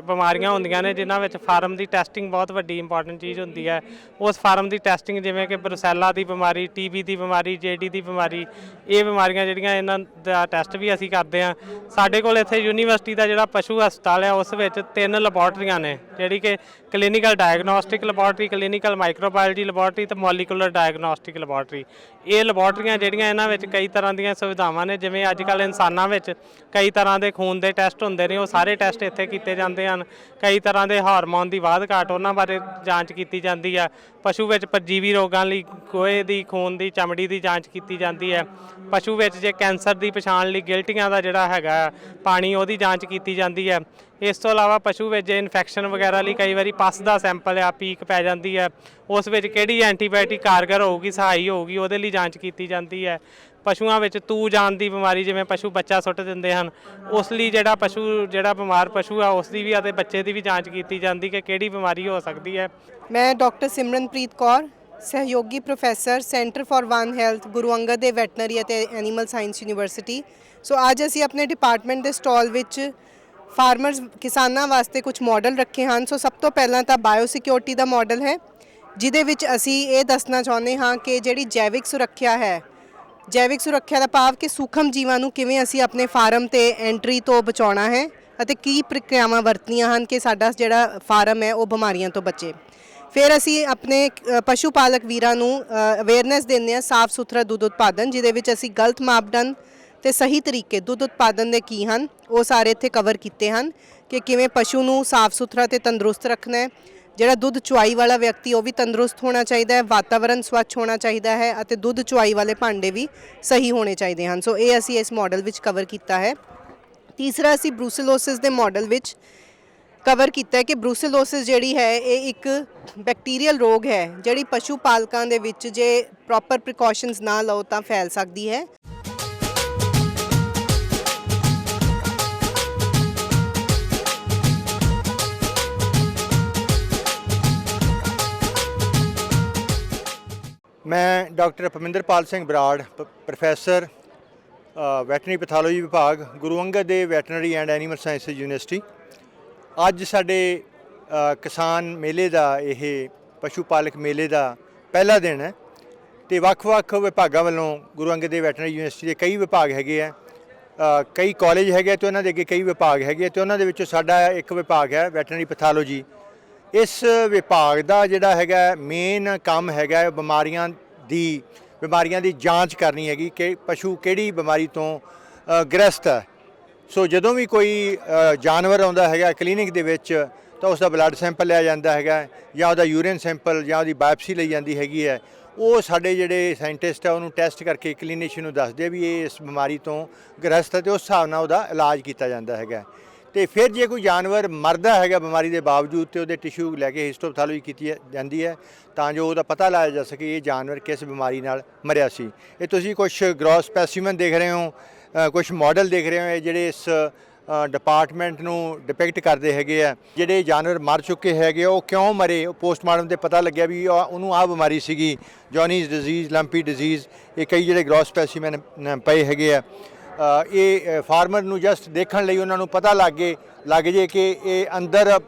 ਬਿਮਾਰੀਆਂ ਹੁੰਦੀਆਂ ਨੇ, ਜਿਨ੍ਹਾਂ ਵਿੱਚ ਫਾਰਮ ਦੀ ਟੈਸਟਿੰਗ ਬਹੁਤ ਵੱਡੀ ਇੰਪੋਰਟੈਂਟ ਚੀਜ਼ ਹੁੰਦੀ ਹੈ। ਉਸ ਫਾਰਮ ਦੀ ਟੈਸਟਿੰਗ ਜਿਵੇਂ ਕਿ ਬਰਸੈਲਾ ਦੀ ਬਿਮਾਰੀ ਟੀਬੀ ਦੀ ਬਿਮਾਰੀ ਜੇਡੀ ਦੀ ਬਿਮਾਰੀ, ਇਹ ਬਿਮਾਰੀਆਂ ਜਿਹੜੀਆਂ ਇਹਨਾਂ ਦਾ ਟੈਸਟ ਵੀ ਅਸੀਂ ਕਰਦੇ ਹਾਂ। ਸਾਡੇ ਕੋਲ ਇੱਥੇ ਯੂਨੀਵਰਸਿਟੀ ਦਾ ਜਿਹੜਾ ਪਸ਼ੂ ਹਸਪਤਾਲ ਹੈ, ਉਸ ਵਿੱਚ ਤਿੰਨ ਲੈਬੋਰਟਰੀਆਂ ਨੇ, ਜਿਹੜੀ ਕਿ clinical diagnostic laboratory clinical microbiology laboratory ਤੇ ਮੋਲੀਕੂਲਰ ਡਾਇਗਨੋਸਟਿਕ ਲੈਬੋਰਟਰੀ ਇਹ ਲੈਬੋਰਟਰੀਆਂ ਜਿਹੜੀਆਂ ਇਹਨਾਂ ਵਿੱਚ ਕਈ ਤਰ੍ਹਾਂ ਦੀਆਂ ਸੁਵਿਧਾਵਾਂ ਨੇ, ਜਿਵੇਂ ਅੱਜ ਕੱਲ੍ਹ ਇਨਸਾਨਾਂ ਵਿੱਚ ਕਈ ਤਰ੍ਹਾਂ ਦੇ ਖੂਨ ਦੇ ਟੈਸਟ ਹੁੰਦੇ ਨੇ ਉਹ ਸਾਰੇ ਟੈਸਟ ਇੱਥੇ ਕੀਤੇ ਜਾਂਦੇ ਹਨ। ਕਈ ਤਰ੍ਹਾਂ ਦੇ ਹਾਰਮੋਨ ਦੀ ਵਾਧ ਘਾਟ ਉਹਨਾਂ ਬਾਰੇ ਜਾਂਚ ਕੀਤੀ ਜਾਂਦੀ ਹੈ। ਪਸ਼ੂ ਵਿੱਚ ਪਰਜੀਵੀ ਰੋਗਾਂ ਲਈ ਗੋਹੇ ਦੀ, ਖੂਨ ਦੀ, ਚਮੜੀ ਦੀ ਜਾਂਚ ਕੀਤੀ ਜਾਂਦੀ ਹੈ। ਪਸ਼ੂ ਵਿੱਚ ਜੇ ਕੈਂਸਰ ਦੀ ਪਛਾਣ ਲਈ ਗਿਲਟੀਆਂ ਦਾ ਜਿਹੜਾ ਹੈਗਾ ਪਾਣੀ ਉਹਦੀ ਜਾਂਚ ਕੀਤੀ ਜਾਂਦੀ ਹੈ। ਇਸ ਤੋਂ ਇਲਾਵਾ ਪਸ਼ੂ ਵਿੱਚ ਜੇ ਇਨਫੈਕਸ਼ਨ ਵਗੈਰਾ ਲਈ ਕਈ ਵਾਰੀ ਪਸ ਦਾ ਸੈਂਪਲ ਆ ਪੀਕ ਪੈ ਜਾਂਦੀ ਹੈ। ਉਸ ਵਿੱਚ ਕਿਹੜੀ ਐਂਟੀਬਾਇਓਟਿਕ ਕਾਰਗਰ ਹੋਊਗੀ, ਸਹਾਈ ਹੋਊਗੀ, ਉਹਦੇ ਲਈ ਜਾਂਚ ਕੀਤੀ ਜਾਂਦੀ ਹੈ। ਪਸ਼ੂਆਂ ਵਿੱਚ ਤੂ ਜਾਨ ਦੀ ਬਿਮਾਰੀ ਜਿਵੇਂ ਪਸ਼ੂ ਬੱਚਾ ਸੁੱਟ ਦਿੰਦੇ ਹਨ, ਉਸ ਲਈ ਜਿਹੜਾ ਪਸ਼ੂ, ਜਿਹੜਾ ਬਿਮਾਰ ਪਸ਼ੂ ਆ, ਉਸ ਦੀ ਵੀ ਅਤੇ ਬੱਚੇ ਦੀ ਵੀ ਜਾਂਚ ਕੀਤੀ ਜਾਂਦੀ ਕਿ ਕਿਹੜੀ ਬਿਮਾਰੀ ਹੋ ਸਕਦੀ ਹੈ। ਮੈਂ ਡਾਕਟਰ ਸਿਮਰਨਪ੍ਰੀਤ ਕੌਰ, ਸਹਿਯੋਗੀ professor, center for one health, Guru Angad ਦੇ ਵੈਟਨਰੀ ਅਤੇ ਐਨੀਮਲ ਸਾਇੰਸ ਯੂਨੀਵਰਸਿਟੀ। ਸੋ ਅੱਜ ਅਸੀਂ ਆਪਣੇ ਡਿਪਾਰਟਮੈਂਟ ਦੇ ਸਟਾਲ ਵਿੱਚ ਫਾਰਮਰਸ, ਕਿਸਾਨਾਂ ਵਾਸਤੇ ਕੁਝ ਮਾਡਲ ਰੱਖੇ ਹਨ। ਸੋ ਸਭ ਤੋਂ ਪਹਿਲਾਂ ਤਾਂ ਬਾਇਓ ਸਿਕਿਉਰਿਟੀ ਦਾ ਮਾਡਲ ਹੈ, ਜਿਹਦੇ ਵਿੱਚ ਅਸੀਂ ਇਹ ਦੱਸਣਾ ਚਾਹੁੰਦੇ ਹਾਂ ਕਿ ਜਿਹੜੀ ਜੈਵਿਕ ਸੁਰੱਖਿਆ ਹੈ ਜੈਵਿਕ ਸੁਰੱਖਿਆ ਦਾ ਭਾਵ ਕਿ ਸੂਖਮ ਜੀਵਾਂ ਨੂੰ ਕਿਵੇਂ ਅਸੀਂ ਆਪਣੇ ਫਾਰਮ ਤੇ ਐਂਟਰੀ ਤੋਂ ਬਚਾਉਣਾ ਹੈ ਅਤੇ ਕੀ ਪ੍ਰਕਿਰਿਆਵਾਂ ਵਰਤਣੀਆਂ ਹਨ ਕਿ ਸਾਡਾ ਜਿਹੜਾ ਫਾਰਮ ਹੈ ਉਹ ਬਿਮਾਰੀਆਂ ਤੋਂ ਬਚੇ। ਫਿਰ ਅਸੀਂ ਆਪਣੇ ਪਸ਼ੂ ਪਾਲਕ ਵੀਰਾਂ ਨੂੰ ਅਵੇਅਰਨੈਸ ਦਿੰਦੇ ਹਾਂ ਸਾਫ਼ ਸੁਥਰਾ ਦੁੱਧ ਉਤਪਾਦਨ, ਜਿਹਦੇ ਵਿੱਚ ਅਸੀਂ ਗਲਤ ਮਾਪਦੰਡ ਤੇ ਸਹੀ ਤਰੀਕੇ ਦੁੱਧ ਉਤਪਾਦਨ ਦੇ ਕੀ ਹਨ, ਉਹ ਸਾਰੇ ਇੱਥੇ ਕਵਰ ਕੀਤੇ ਹਨ ਕਿ ਕਿਵੇਂ ਪਸ਼ੂ ਨੂੰ ਸਾਫ਼ ਸੁਥਰਾ ਤੇ ਤੰਦਰੁਸਤ ਰੱਖਣਾ ਹੈ। ਜਿਹੜਾ ਦੁੱਧ ਚੁਆਈ ਵਾਲਾ ਵਿਅਕਤੀ, ਉਹ ਵੀ ਤੰਦਰੁਸਤ ਹੋਣਾ ਚਾਹੀਦਾ ਹੈ ਵਾਤਾਵਰਣ ਸਵੱਛ ਹੋਣਾ ਚਾਹੀਦਾ ਹੈ ਅਤੇ ਦੁੱਧ ਚੁਆਈ ਵਾਲੇ ਭਾਂਡੇ ਵੀ ਸਹੀ ਹੋਣੇ ਚਾਹੀਦੇ ਹਨ। ਸੋ ਇਹ ਅਸੀਂ ਇਸ ਮਾਡਲ ਵਿੱਚ ਕਵਰ ਕੀਤਾ ਹੈ। ਤੀਸਰਾ, ਅਸੀਂ ਬਰੂਸੇਲੋਸਿਸ ਦੇ ਮਾਡਲ ਵਿੱਚ ਕਵਰ ਕੀਤਾ ਹੈ ਕਿ ਬਰੂਸੇਲੋਸਿਸ ਜਿਹੜੀ ਹੈ, ਇਹ ਇੱਕ ਬੈਕਟੀਰੀਅਲ ਰੋਗ ਹੈ, ਜਿਹੜੀ ਪਸ਼ੂ ਪਾਲਕਾਂ ਦੇ ਵਿੱਚ ਜੇ ਪ੍ਰੋਪਰ ਪ੍ਰੀਕਾਸ਼ਨਸ ਨਾ ਲਓ ਤਾਂ ਫੈਲ ਸਕਦੀ ਹੈ। ਮੈਂ ਡਾਕਟਰ ਪਰਮਿੰਦਰਪਾਲ ਸਿੰਘ ਬਰਾੜ ਪ- ਪ੍ਰੋਫੈਸਰ ਅ, ਵੈਟਰਨਰੀ ਪੈਥੋਲੋਜੀ ਵਿਭਾਗ Guru Angad Dev veterinary and animal science university. ਅੱਜ ਸਾਡੇ ਕਿਸਾਨ ਮੇਲੇ ਦਾ ਇਹ ਪਸ਼ੂ ਪਾਲਕ ਮੇਲੇ ਦਾ ਪਹਿਲਾ ਦਿਨ ਹੈ ਤੇ ਵੱਖ-ਵੱਖ ਵਿਭਾਗਾਂ ਵੱਲੋਂ ਗੁਰੂ ਅੰਗਦ ਦੇਵ ਵੈਟਰਨਰੀ ਯੂਨੀਵਰਸਿਟੀ ਦੇ ਕਈ ਵਿਭਾਗ ਹੈਗੇ ਆ। ਕਈ ਕਾਲਜ ਹੈਗੇ ਤੇ ਉਹਨਾਂ ਦੇ ਅੱਗੇ ਕਈ ਵਿਭਾਗ ਹੈਗੇ ਤੇ ਉਹਨਾਂ ਦੇ ਵਿੱਚੋਂ ਸਾਡਾ ਇੱਕ ਵਿਭਾਗ ਹੈ ਵੈਟਰਨਰੀ ਪੈਥੋਲੋਜੀ। ਇਸ ਵਿਭਾਗ ਦਾ ਜਿਹੜਾ ਹੈਗਾ ਮੇਨ ਕੰਮ ਹੈਗਾ ਬਿਮਾਰੀਆਂ ਦੀ ਬਿਮਾਰੀਆਂ ਦੀ ਜਾਂਚ ਕਰਨੀ ਹੈਗੀ ਕਿ ਪਸ਼ੂ ਕਿਹੜੀ ਬਿਮਾਰੀ ਤੋਂ ਗ੍ਰਸਤ ਹੈ। ਸੋ ਜਦੋਂ ਵੀ ਕੋਈ ਜਾਨਵਰ ਆਉਂਦਾ ਹੈਗਾ ਕਲੀਨਿਕ ਦੇ ਵਿੱਚ, ਤਾਂ ਉਸ ਦਾ ਬਲੱਡ ਸੈਂਪਲ ਲਿਆ ਜਾਂਦਾ ਹੈਗਾ ਜਾਂ ਉਹਦਾ ਯੂਰੀਨ ਸੈਂਪਲ ਜਾਂ ਉਹਦੀ ਬਾਇਓਪਸੀ ਲਈ ਜਾਂਦੀ ਹੈਗੀ ਹੈ। ਉਹ ਸਾਡੇ ਜਿਹੜੇ ਸਾਇੰਟਿਸਟ ਆ, ਉਹਨੂੰ ਟੈਸਟ ਕਰਕੇ ਕਲੀਨਿਸ਼ੀਅਨ ਨੂੰ ਦੱਸਦੇ ਵੀ ਇਹ ਇਸ ਬਿਮਾਰੀ ਤੋਂ ਗ੍ਰਸਤ ਹੈ ਤੇ ਉਸ ਹਿਸਾਬ ਨਾਲ ਉਹਦਾ ਇਲਾਜ ਕੀਤਾ ਜਾਂਦਾ ਹੈਗਾ ਤੇ ਫਿਰ ਜੇ ਕੋਈ ਜਾਨਵਰ ਮਰਦਾ ਹੈਗਾ ਬਿਮਾਰੀ ਦੇ ਬਾਵਜੂਦ ਤੇ ਉਹਦੇ ਟਿਸ਼ੂ ਲੈ ਕੇ ਹਿਸਟੋਪੈਥੋਲੋਜੀ ਕੀਤੀ ਜਾਂਦੀ ਹੈ ਤਾਂ ਜੋ ਉਹਦਾ ਪਤਾ ਲਾਇਆ ਜਾ ਸਕੇ ਇਹ ਜਾਨਵਰ ਕਿਸ ਬਿਮਾਰੀ ਨਾਲ ਮਰਿਆ ਸੀ। ਇਹ ਤੁਸੀਂ ਕੁਝ ਗ੍ਰੋਸ ਸਪੈਸੀਮਨ ਦੇਖ ਰਹੇ ਹੋ ਕੁਝ ਮਾਡਲ ਦੇਖ ਰਹੇ ਹੋ ਇਹ ਜਿਹੜੇ ਇਸ ਡਿਪਾਰਟਮੈਂਟ ਨੂੰ ਡਿਪਿਕਟ ਕਰਦੇ ਹੈਗੇ ਆ। ਜਿਹੜੇ ਜਾਨਵਰ ਮਰ ਚੁੱਕੇ ਹੈਗੇ ਆ, ਉਹ ਕਿਉਂ ਮਰੇ? ਉਹ ਪੋਸਟਮਾਰਟਮ ਤੇ ਪਤਾ ਲੱਗਿਆ ਵੀ ਉਹਨੂੰ ਆਹ ਬਿਮਾਰੀ ਸੀਗੀ ਜੌਨੀਜ਼ ਡਿਜ਼ੀਜ਼ ਲੰਪੀ ਡਿਜ਼ੀਜ਼ ਇਹ ਕਈ ਜਿਹੜੇ ਗ੍ਰੋਸ ਸਪੈਸੀਮਨ ਪਏ ਹੈਗੇ ਆ। ਇਹ ਫਾਰਮਰ ਨੂੰ ਜਸਟ ਦੇਖਣ ਲਈ ਉਹਨਾਂ ਨੂੰ ਪਤਾ ਲੱਗ ਜੇ ਲੱਗ ਜੇ ਕਿ ਇਹ ਅੰਦਰ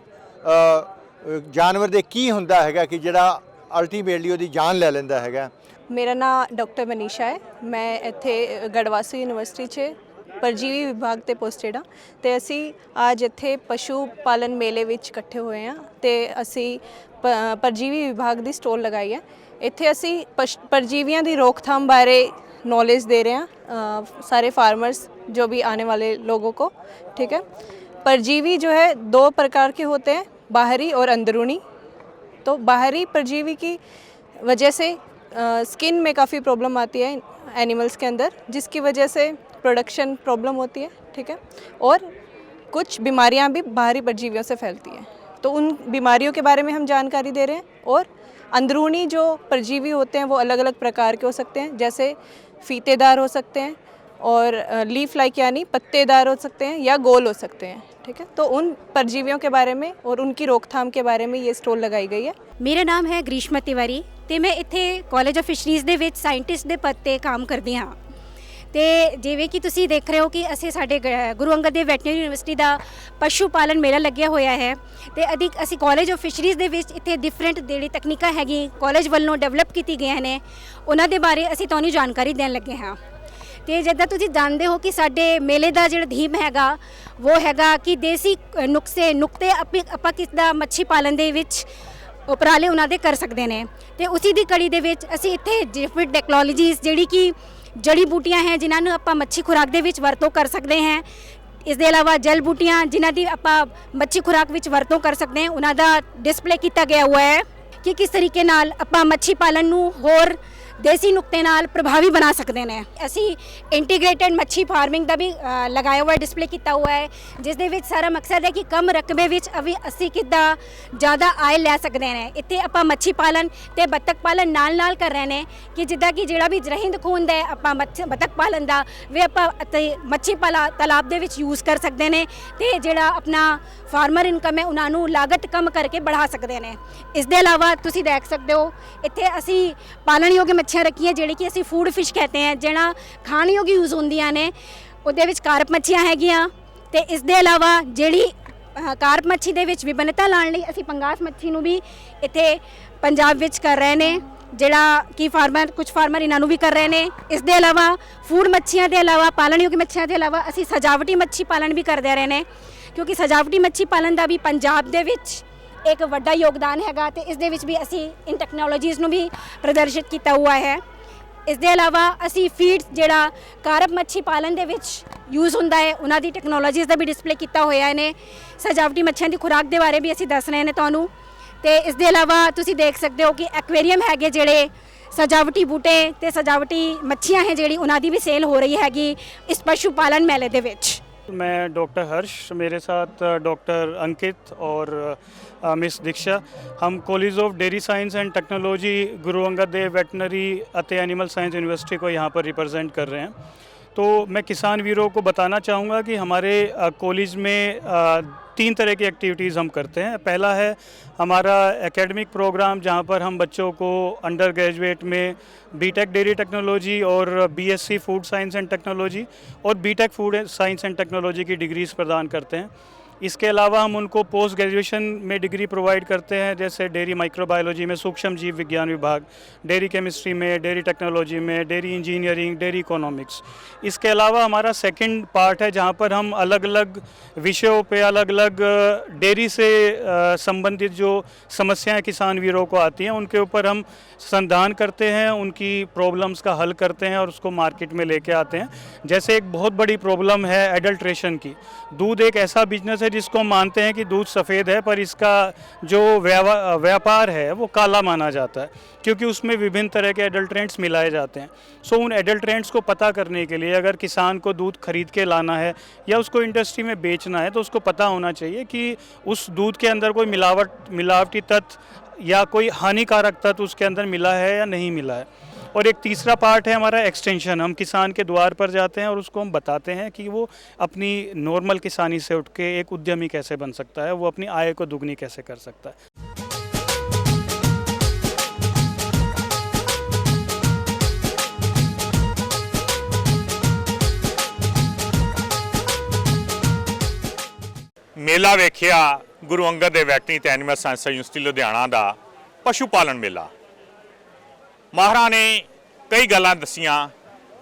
ਜਾਨਵਰ ਦੇ ਕੀ ਹੁੰਦਾ ਹੈਗਾ ਕਿ ਜਿਹੜਾ ਅਲਟੀਮੇਟਲੀ ਉਹਦੀ ਜਾਨ ਲੈ ਲੈਂਦਾ ਹੈਗਾ। ਮੇਰਾ ਨਾਮ ਡਾਕਟਰ ਮਨੀਸ਼ਾ ਹੈ। ਮੈਂ ਇੱਥੇ ਗੜਵਾਸੀ ਯੂਨੀਵਰਸਿਟੀ 'ਚ ਪਰਜੀਵੀ ਵਿਭਾਗ ਤੇ ਪੋਸਟਡ ਹਾਂ। ਤੇ ਅਸੀਂ ਅੱਜ ਇੱਥੇ ਪਸ਼ੂ ਪਾਲਣ ਮੇਲੇ ਵਿੱਚ ਇਕੱਠੇ ਹੋਏ ਹਾਂ ਤੇ ਅਸੀਂ ਪ- ਪਰਜੀਵੀ ਵਿਭਾਗ ਦੀ ਸਟੋਲ ਲਗਾਈ ਹੈ। ਇੱਥੇ ਅਸੀਂ ਪਸ਼- ਪਰਜੀਵੀਆਂ ਦੀ ਰੋਕਥਾਮ ਬਾਰੇ नॉलेज दे रहे हैं अ, सारे फार्मर्स जो भी आने वाले लोगों को ठीक है? परजीवी जो है दो प्रकार के होते हैं बाहरी और अंदरूनी। तो बाहरी परजीवी की वजह से स्किन में काफ़ी प्रॉब्लम आती है एनिमल्स के अंदर जिसकी वजह से प्रोडक्शन प्रॉब्लम होती है ठीक है? और कुछ बीमारियाँ भी बाहरी परजीवियों से फैलती हैं। तो उन बीमारियों के बारे में हम जानकारी दे रहे हैं और अंदरूनी जो परजीवी होते हैं वो अलग अलग प्रकार के हो सकते हैं जैसे फीतेदार हो सकते हैं और लीफ लाइक यानी पत्तेदार हो सकते हैं या गोल हो सकते हैं ठीक है तो उन परजीवियों के बारे में और उनकी रोकथाम के बारे में ये स्टॉल लगाई गई है ਮੇਰਾ ਨਾਮ ਹੈ ਗ੍ਰੀਸ਼ਮਾ ਤਿਵਾਰੀ ਤੇ ਮੈਂ ਇੱਥੇ ਕਾਲਜ ਆਫ ਫਿਸ਼ਰੀਜ਼ ਦੇ ਵਿੱਚ ਸਾਇੰਟਿਸਟ ਦੇ ਪਦ ਤੇ ਕੰਮ ਕਰਦੀ ਹਾਂ ਤੇ ਜਿਵੇਂ ਕਿ ਤੁਸੀਂ ਦੇਖ ਰਹੇ ਹੋ ਕਿ ਅਸੀਂ ਸਾਡੇ ਗ- ਗੁਰੂ ਅੰਗਦ ਦੇਵ ਵੈਟਰਨਰੀ ਯੂਨੀਵਰਸਿਟੀ ਦਾ ਪਸ਼ੂ ਪਾਲਣ ਮੇਲਾ ਲੱਗਿਆ ਹੋਇਆ ਹੈ ਤੇ ਅਧਿਕ ਅਸੀਂ ਕਾਲਜ ਆਫ ਫਿਸ਼ਰੀਜ਼ ਦੇ ਵਿੱਚ ਇੱਥੇ ਡਿਫਰੈਂਟ ਜਿਹੜੀ ਤਕਨੀਕਾਂ ਹੈਗੀ ਕਾਲਜ ਵੱਲੋਂ ਡਿਵੈਲਪ ਕੀਤੀ ਗਈਆਂ ਨੇ ਉਹਨਾਂ ਦੇ ਬਾਰੇ ਅਸੀਂ ਤੁਹਾਨੂੰ ਜਾਣਕਾਰੀ ਦੇਣ ਲੱਗੇ ਹਾਂ। ਤੇ ਜਿੱਦਾਂ ਤੁਸੀਂ ਜਾਣਦੇ ਹੋ ਕਿ ਸਾਡੇ ਮੇਲੇ ਦਾ ਜਿਹੜਾ ਥੀਮ ਹੈਗਾ ਉਹ ਹੈਗਾ ਕਿ ਦੇਸੀ ਅ, ਨੁਕਸੇ ਨੁਕਤੇ ਆਪੇ ਆਪਾਂ ਕਿਸ ਦਾ ਮੱਛੀ ਪਾਲਣ ਦੇ ਵਿੱਚ ਉਪਰਾਲੇ ਉਹਨਾਂ ਦੇ ਕਰ ਸਕਦੇ ਨੇ। ਤੇ ਉਸੇ ਦੀ ਕੜੀ ਦੇ ਵਿੱਚ ਅਸੀਂ ਇੱਥੇ ਡਿਫਰੈਂਟ ਟੈਕਨੋਲੋਜੀਜ਼ ਜਿਹੜੀ ਕਿ ਜੜੀ ਬੂਟੀਆਂ ਹੈ, ਜਿਨ੍ਹਾਂ ਨੂੰ ਆਪਾਂ ਮੱਛੀ ਖੁਰਾਕ ਦੇ ਵਿੱਚ ਵਰਤੋਂ ਕਰ ਸਕਦੇ ਹਾਂ। ਇਸ ਦੇ ਇਲਾਵਾ ਜਲ ਬੂਟੀਆਂ, ਜਿਨ੍ਹਾਂ ਦੀ ਆਪਾਂ ਮੱਛੀ ਖੁਰਾਕ ਵਿੱਚ ਵਰਤੋਂ ਕਰ ਸਕਦੇ ਹਾਂ, ਉਹਨਾਂ ਦਾ ਡਿਸਪਲੇ ਕੀਤਾ ਗਿਆ ਹੋਇਆ ਹੈ ਕਿ ਕਿਸ ਤਰੀਕੇ ਨਾਲ ਆਪਾਂ ਮੱਛੀ ਪਾਲਣ ਨੂੰ ਹੋਰ ਦੇਸੀ ਨੁਕਤੇ ਨਾਲ ਪ੍ਰਭਾਵੀ ਬਣਾ ਸਕਦੇ ਨੇ। ਅਸੀਂ ਇੰਟੀਗ੍ਰੇਟਿਡ ਮੱਛੀ ਫਾਰਮਿੰਗ ਦਾ ਵੀ ਅ, ਲਗਾਇਆ ਹੋਇਆ ਡਿਸਪਲੇ ਕੀਤਾ ਹੋਇਆ ਹੈ ਜਿਸ ਦੇ ਵਿੱਚ ਸਾਰਾ ਮਕਸਦ ਹੈ ਕਿ ਕਮ ਰਕਬੇ ਵਿੱਚ ਅਵੀ ਅਸੀਂ ਕਿੱਦਾਂ ਜ਼ਿਆਦਾ ਆਏ ਲੈ ਸਕਦੇ ਨੇ। ਇੱਥੇ ਆਪਾਂ ਮੱਛੀ ਪਾਲਣ ਤੇ ਬੱਤਖ ਪਾਲਣ ਨਾਲ ਨਾਲ ਕਰ ਰਹੇ ਨੇ ਕਿ ਜਿੱਦਾਂ ਕਿ ਜਿਹੜਾ ਵੀ ਰਹਿੰਦ ਖੂੰਦ ਹੈ ਆਪਾਂ ਮੱਛ- ਬੱਤਖ ਪਾਲਣ ਦਾ ਵੀ ਆਪਾਂ ਅਤੇ ਮੱਛੀ ਪਾਲਾ ਤਾਲਾਬ ਦੇ ਵਿੱਚ ਯੂਜ਼ ਕਰ ਸਕਦੇ ਨੇ ਤੇ ਜਿਹੜਾ ਆਪਣਾ ਫਾਰਮਰ ਇਨਕਮ ਹੈ, ਉਹਨਾਂ ਨੂੰ ਲਾਗਤ ਕਮ ਕਰਕੇ बढ़ा ਸਕਦੇ ਨੇ। ਇਸ ਦੇ ਇਲਾਵਾ ਤੁਸੀਂ ਦੇਖ ਸਕਦੇ ਹੋ, ਇੱਥੇ ਅਸੀਂ ਪਾਲਣ ਯੋਗ ਮੱਛੀਆਂ ਰੱਖੀਆਂ, ਜਿਹੜੀ ਕਿ ਅਸੀਂ ਫੂਡ ਫਿਸ਼ ਕਹਤੇ ਹਾਂ, ਜਿਹੜਾ ਖਾਣਯੋਗ ਯੂਜ਼ ਹੁੰਦੀਆਂ ਨੇ, ਉਹਦੇ ਵਿੱਚ ਕਾਰਪ ਮੱਛੀਆਂ ਹੈਗੀਆਂ। ਤੇ ਇਸ ਦੇ ਇਲਾਵਾ ਜਿਹੜੀ ਕਾਰਪ ਮੱਛੀ ਦੇ ਵਿੱਚ ਵਿਭਿੰਨਤਾ ਲਾਉਣ ਲਈ ਅਸੀਂ ਪੰਗਾਸ ਮੱਛੀ ਨੂੰ ਵੀ ਇੱਥੇ ਪੰਜਾਬ ਵਿੱਚ ਕਰ ਰਹੇ ਨੇ, ਜਿਹੜਾ ਕਿ ਫਾਰਮਰ ਕੁਝ ਫਾਰਮਰ ਇਹਨਾਂ ਨੂੰ ਵੀ ਕਰ ਰਹੇ ਨੇ। ਇਸ ਦੇ ਇਲਾਵਾ ਫੂਡ ਮੱਛੀਆਂ ਦੇ ਇਲਾਵਾ, ਪਾਲਣਯੋਗ ਮੱਛੀਆਂ ਦੇ ਇਲਾਵਾ ਅਸੀਂ ਸਜਾਵਟੀ ਮੱਛੀ ਪਾਲਣ ਵੀ ਕਰਦੇ ਰਹੇ ਨੇ। ਕਿਉਂਕਿ ਸਜਾਵਟੀ ਮੱਛੀ ਪਾਲਣ ਦਾ ਵੀ ਪੰਜਾਬ ਦੇ ਵਿੱਚ ਇੱਕ ਵੱਡਾ ਯੋਗਦਾਨ ਹੈਗਾ ਤੇ ਇਸ ਦੇ ਵਿੱਚ ਵੀ ਅਸੀਂ ਇਨ ਟੈਕਨੋਲੋਜੀਜ਼ ਨੂੰ ਵੀ ਪ੍ਰਦਰਸ਼ਿਤ ਕੀਤਾ ਹੋਇਆ ਹੈ। ਇਸ ਦੇ ਇਲਾਵਾ ਅਸੀਂ ਫੀਡ ਜਿਹੜਾ ਕਾਰਪ ਮੱਛੀ ਪਾਲਣ ਦੇ ਵਿੱਚ ਯੂਜ਼ ਹੁੰਦਾ ਹੈ, ਉਹਨਾਂ ਦੀ ਟੈਕਨੋਲੋਜੀਜ਼ ਦਾ ਵੀ ਡਿਸਪਲੇ ਕੀਤਾ ਹੋਇਆ ਨੇ ਸਜਾਵਟੀ ਮੱਛੀਆਂ ਦੀ ਖੁਰਾਕ ਦੇ ਬਾਰੇ ਵੀ ਅਸੀਂ ਦੱਸ ਰਹੇ ਨੇ ਤੁਹਾਨੂੰ। ਤੇ ਇਸ ਦੇ ਇਲਾਵਾ ਤੁਸੀਂ ਦੇਖ ਸਕਦੇ ਹੋ ਕਿ ਐਕਵੇਰੀਅਮ ਹੈਗੇ ਜਿਹੜੇ ਸਜਾਵਟੀ ਬੂਟੇ ਤੇ ਸਜਾਵਟੀ ਮੱਛੀਆਂ ਹੈ ਜਿਹੜੀ ਉਹਨਾਂ ਦੀ ਵੀ ਸੇਲ ਹੋ ਰਹੀ ਹੈਗੀ ਇਸ ਪਸ਼ੂ ਪਾਲਣ ਮੇਲੇ ਦੇ ਵਿੱਚ। मैं डॉक्टर हर्ष, मेरे साथ डॉक्टर अंकित और मिस दीक्षा। हम college of dairy science and technology Guru Angad Dev veterinary अत एनिमल साइंस यूनिवर्सिटी को यहाँ पर रिप्रेजेंट कर रहे हैं। तो मैं किसान वीरों को बताना चाहूँगा कि हमारे कॉलेज में तीन तरह की एक्टिविटीज़ हम करते हैं। पहला है हमारा एकेडमिक प्रोग्राम जहाँ पर हम बच्चों को अंडर ग्रेजुएट में बीटेक डेयरी टेक्नोलॉजी और B Sc food science and technology और B Tech food science and technology की डिग्रीज प्रदान करते हैं। इसके अलावा हम उनको पोस्ट ग्रेजुएशन में डिग्री प्रोवाइड करते हैं, जैसे डेयरी माइक्रोबायोलॉजी में, सूक्ष्म जीव विज्ञान विभाग, डेयरी केमिस्ट्री में, डेयरी टेक्नोलॉजी में, डेयरी इंजीनियरिंग, डेयरी इकोनॉमिक्स। इसके अलावा हमारा सेकंड पार्ट है, जहाँ पर हम अलग अलग विषयों पे अलग अलग डेयरी से संबंधित जो समस्याएँ किसान वीरों को आती हैं, उनके ऊपर हम संधान करते हैं, उनकी प्रॉब्लम्स का हल करते हैं और उसको मार्केट में लेके आते हैं। जैसे एक बहुत बड़ी प्रॉब्लम है एडल्ट्रेशन की। दूध एक ऐसा बिज़नेस है जिसको हम मानते हैं कि दूध सफ़ेद है, पर इसका जो व्यापार है, वो काला माना जाता है, क्योंकि उसमें विभिन्न तरह के एडल्ट्रेंट्स मिलाए जाते हैं। सो उन एडल्ट्रेंट्स को पता करने के लिए अगर किसान को दूध खरीद के लाना है, या उसको इंडस्ट्री में बेचना है तो उसको पता होना चाहिए कि उस दूध के अंदर कोई मिलावट, मिलावटी तत्व या कोई हानिकारक तत्व उसके अंदर मिला है या नहीं मिला है। और एक तीसरा पार्ट है हमारा एक्सटेंशन हम किसान के द्वार पर जाते हैं और उसको हम बताते हैं कि वो अपनी नॉर्मल किसानी से उठ के एक उद्यमी कैसे बन सकता है वो अपनी आय को दुगनी कैसे कर सकता है ਮੇਲਾ ਵੇਖਿਆ ਗੁਰੂ ਅੰਗਦ ਦੇਵ ਵੈਟਰਨਰੀ ਤੇ ਐਨੀਮਲ ਸਾਇੰਸ ਯੂਨੀਵਰਸਿਟੀ ਲੁਧਿਆਣਾ ਦਾ ਪਸ਼ੂ ਪਾਲਣ ਮੇਲਾ ਮਾਹਰਾਂ ਨੇ ਕਈ ਗੱਲਾਂ ਦੱਸੀਆਂ,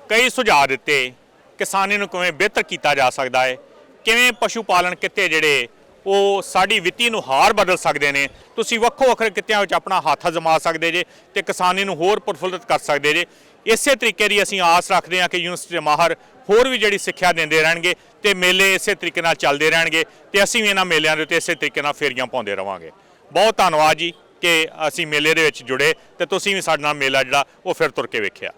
ਕਈ ਸੁਝਾਅ ਦਿੱਤੇ, ਕਿਸਾਨੀ ਨੂੰ ਕਿਵੇਂ ਬਿਹਤਰ ਕੀਤਾ ਜਾ ਸਕਦਾ ਹੈ, ਕਿਵੇਂ ਪਸ਼ੂ ਪਾਲਣ ਕਿੱਤੇ ਜਿਹੜੇ ਉਹ ਸਾਡੀ ਵਿੱਤੀ ਨੂੰ ਹਾਰ ਬਦਲ ਸਕਦੇ ਨੇ, ਤੁਸੀਂ ਵੱਖੋ ਵੱਖਰੇ ਕਿੱਤਿਆਂ ਵਿੱਚ ਆਪਣਾ ਹੱਥ ਜਮਾ ਸਕਦੇ ਜੇ ਤੇ ਕਿਸਾਨੀ ਨੂੰ ਹੋਰ ਪ੍ਰਫੁੱਲਿਤ ਕਰ ਸਕਦੇ ਜੇ। ਇਸੇ ਤਰੀਕੇ ਦੀ ਅਸੀਂ ਆਸ ਰੱਖਦੇ ਹਾਂ ਕਿ ਯੂਨੀਵਰਸਿਟੀ ਦੇ ਮਾਹਰ ਹੋਰ ਵੀ ਜਿਹੜੀ ਸਿੱਖਿਆ ਦਿੰਦੇ ਰਹਿਣਗੇ ਤੇ ਮੇਲੇ ਇਸੇ ਤਰੀਕੇ ਨਾਲ ਚੱਲਦੇ ਰਹਿਣਗੇ ਤੇ ਅਸੀਂ ਵੀ ਇਹਨਾਂ ਮੇਲਿਆਂ ਦੇ ਉੱਤੇ ਇਸੇ ਤਰੀਕੇ ਨਾਲ ਫੇਰੀਆਂ ਪਾਉਂਦੇ ਰਵਾਂਗੇ। ਬਹੁਤ ਧੰਨਵਾਦ ਜੀ। ਕਿ ਅਸੀਂ ਮੇਲੇ ਦੇ ਵਿੱਚ ਜੁੜੇ ਤੇ ਤੁਸੀਂ ਵੀ ਸਾਡੇ ਨਾਲ ਮੇਲਾ ਜਿਹੜਾ ਉਹ ਫਿਰ ਤੁਰ ਕੇ ਵੇਖਿਆ।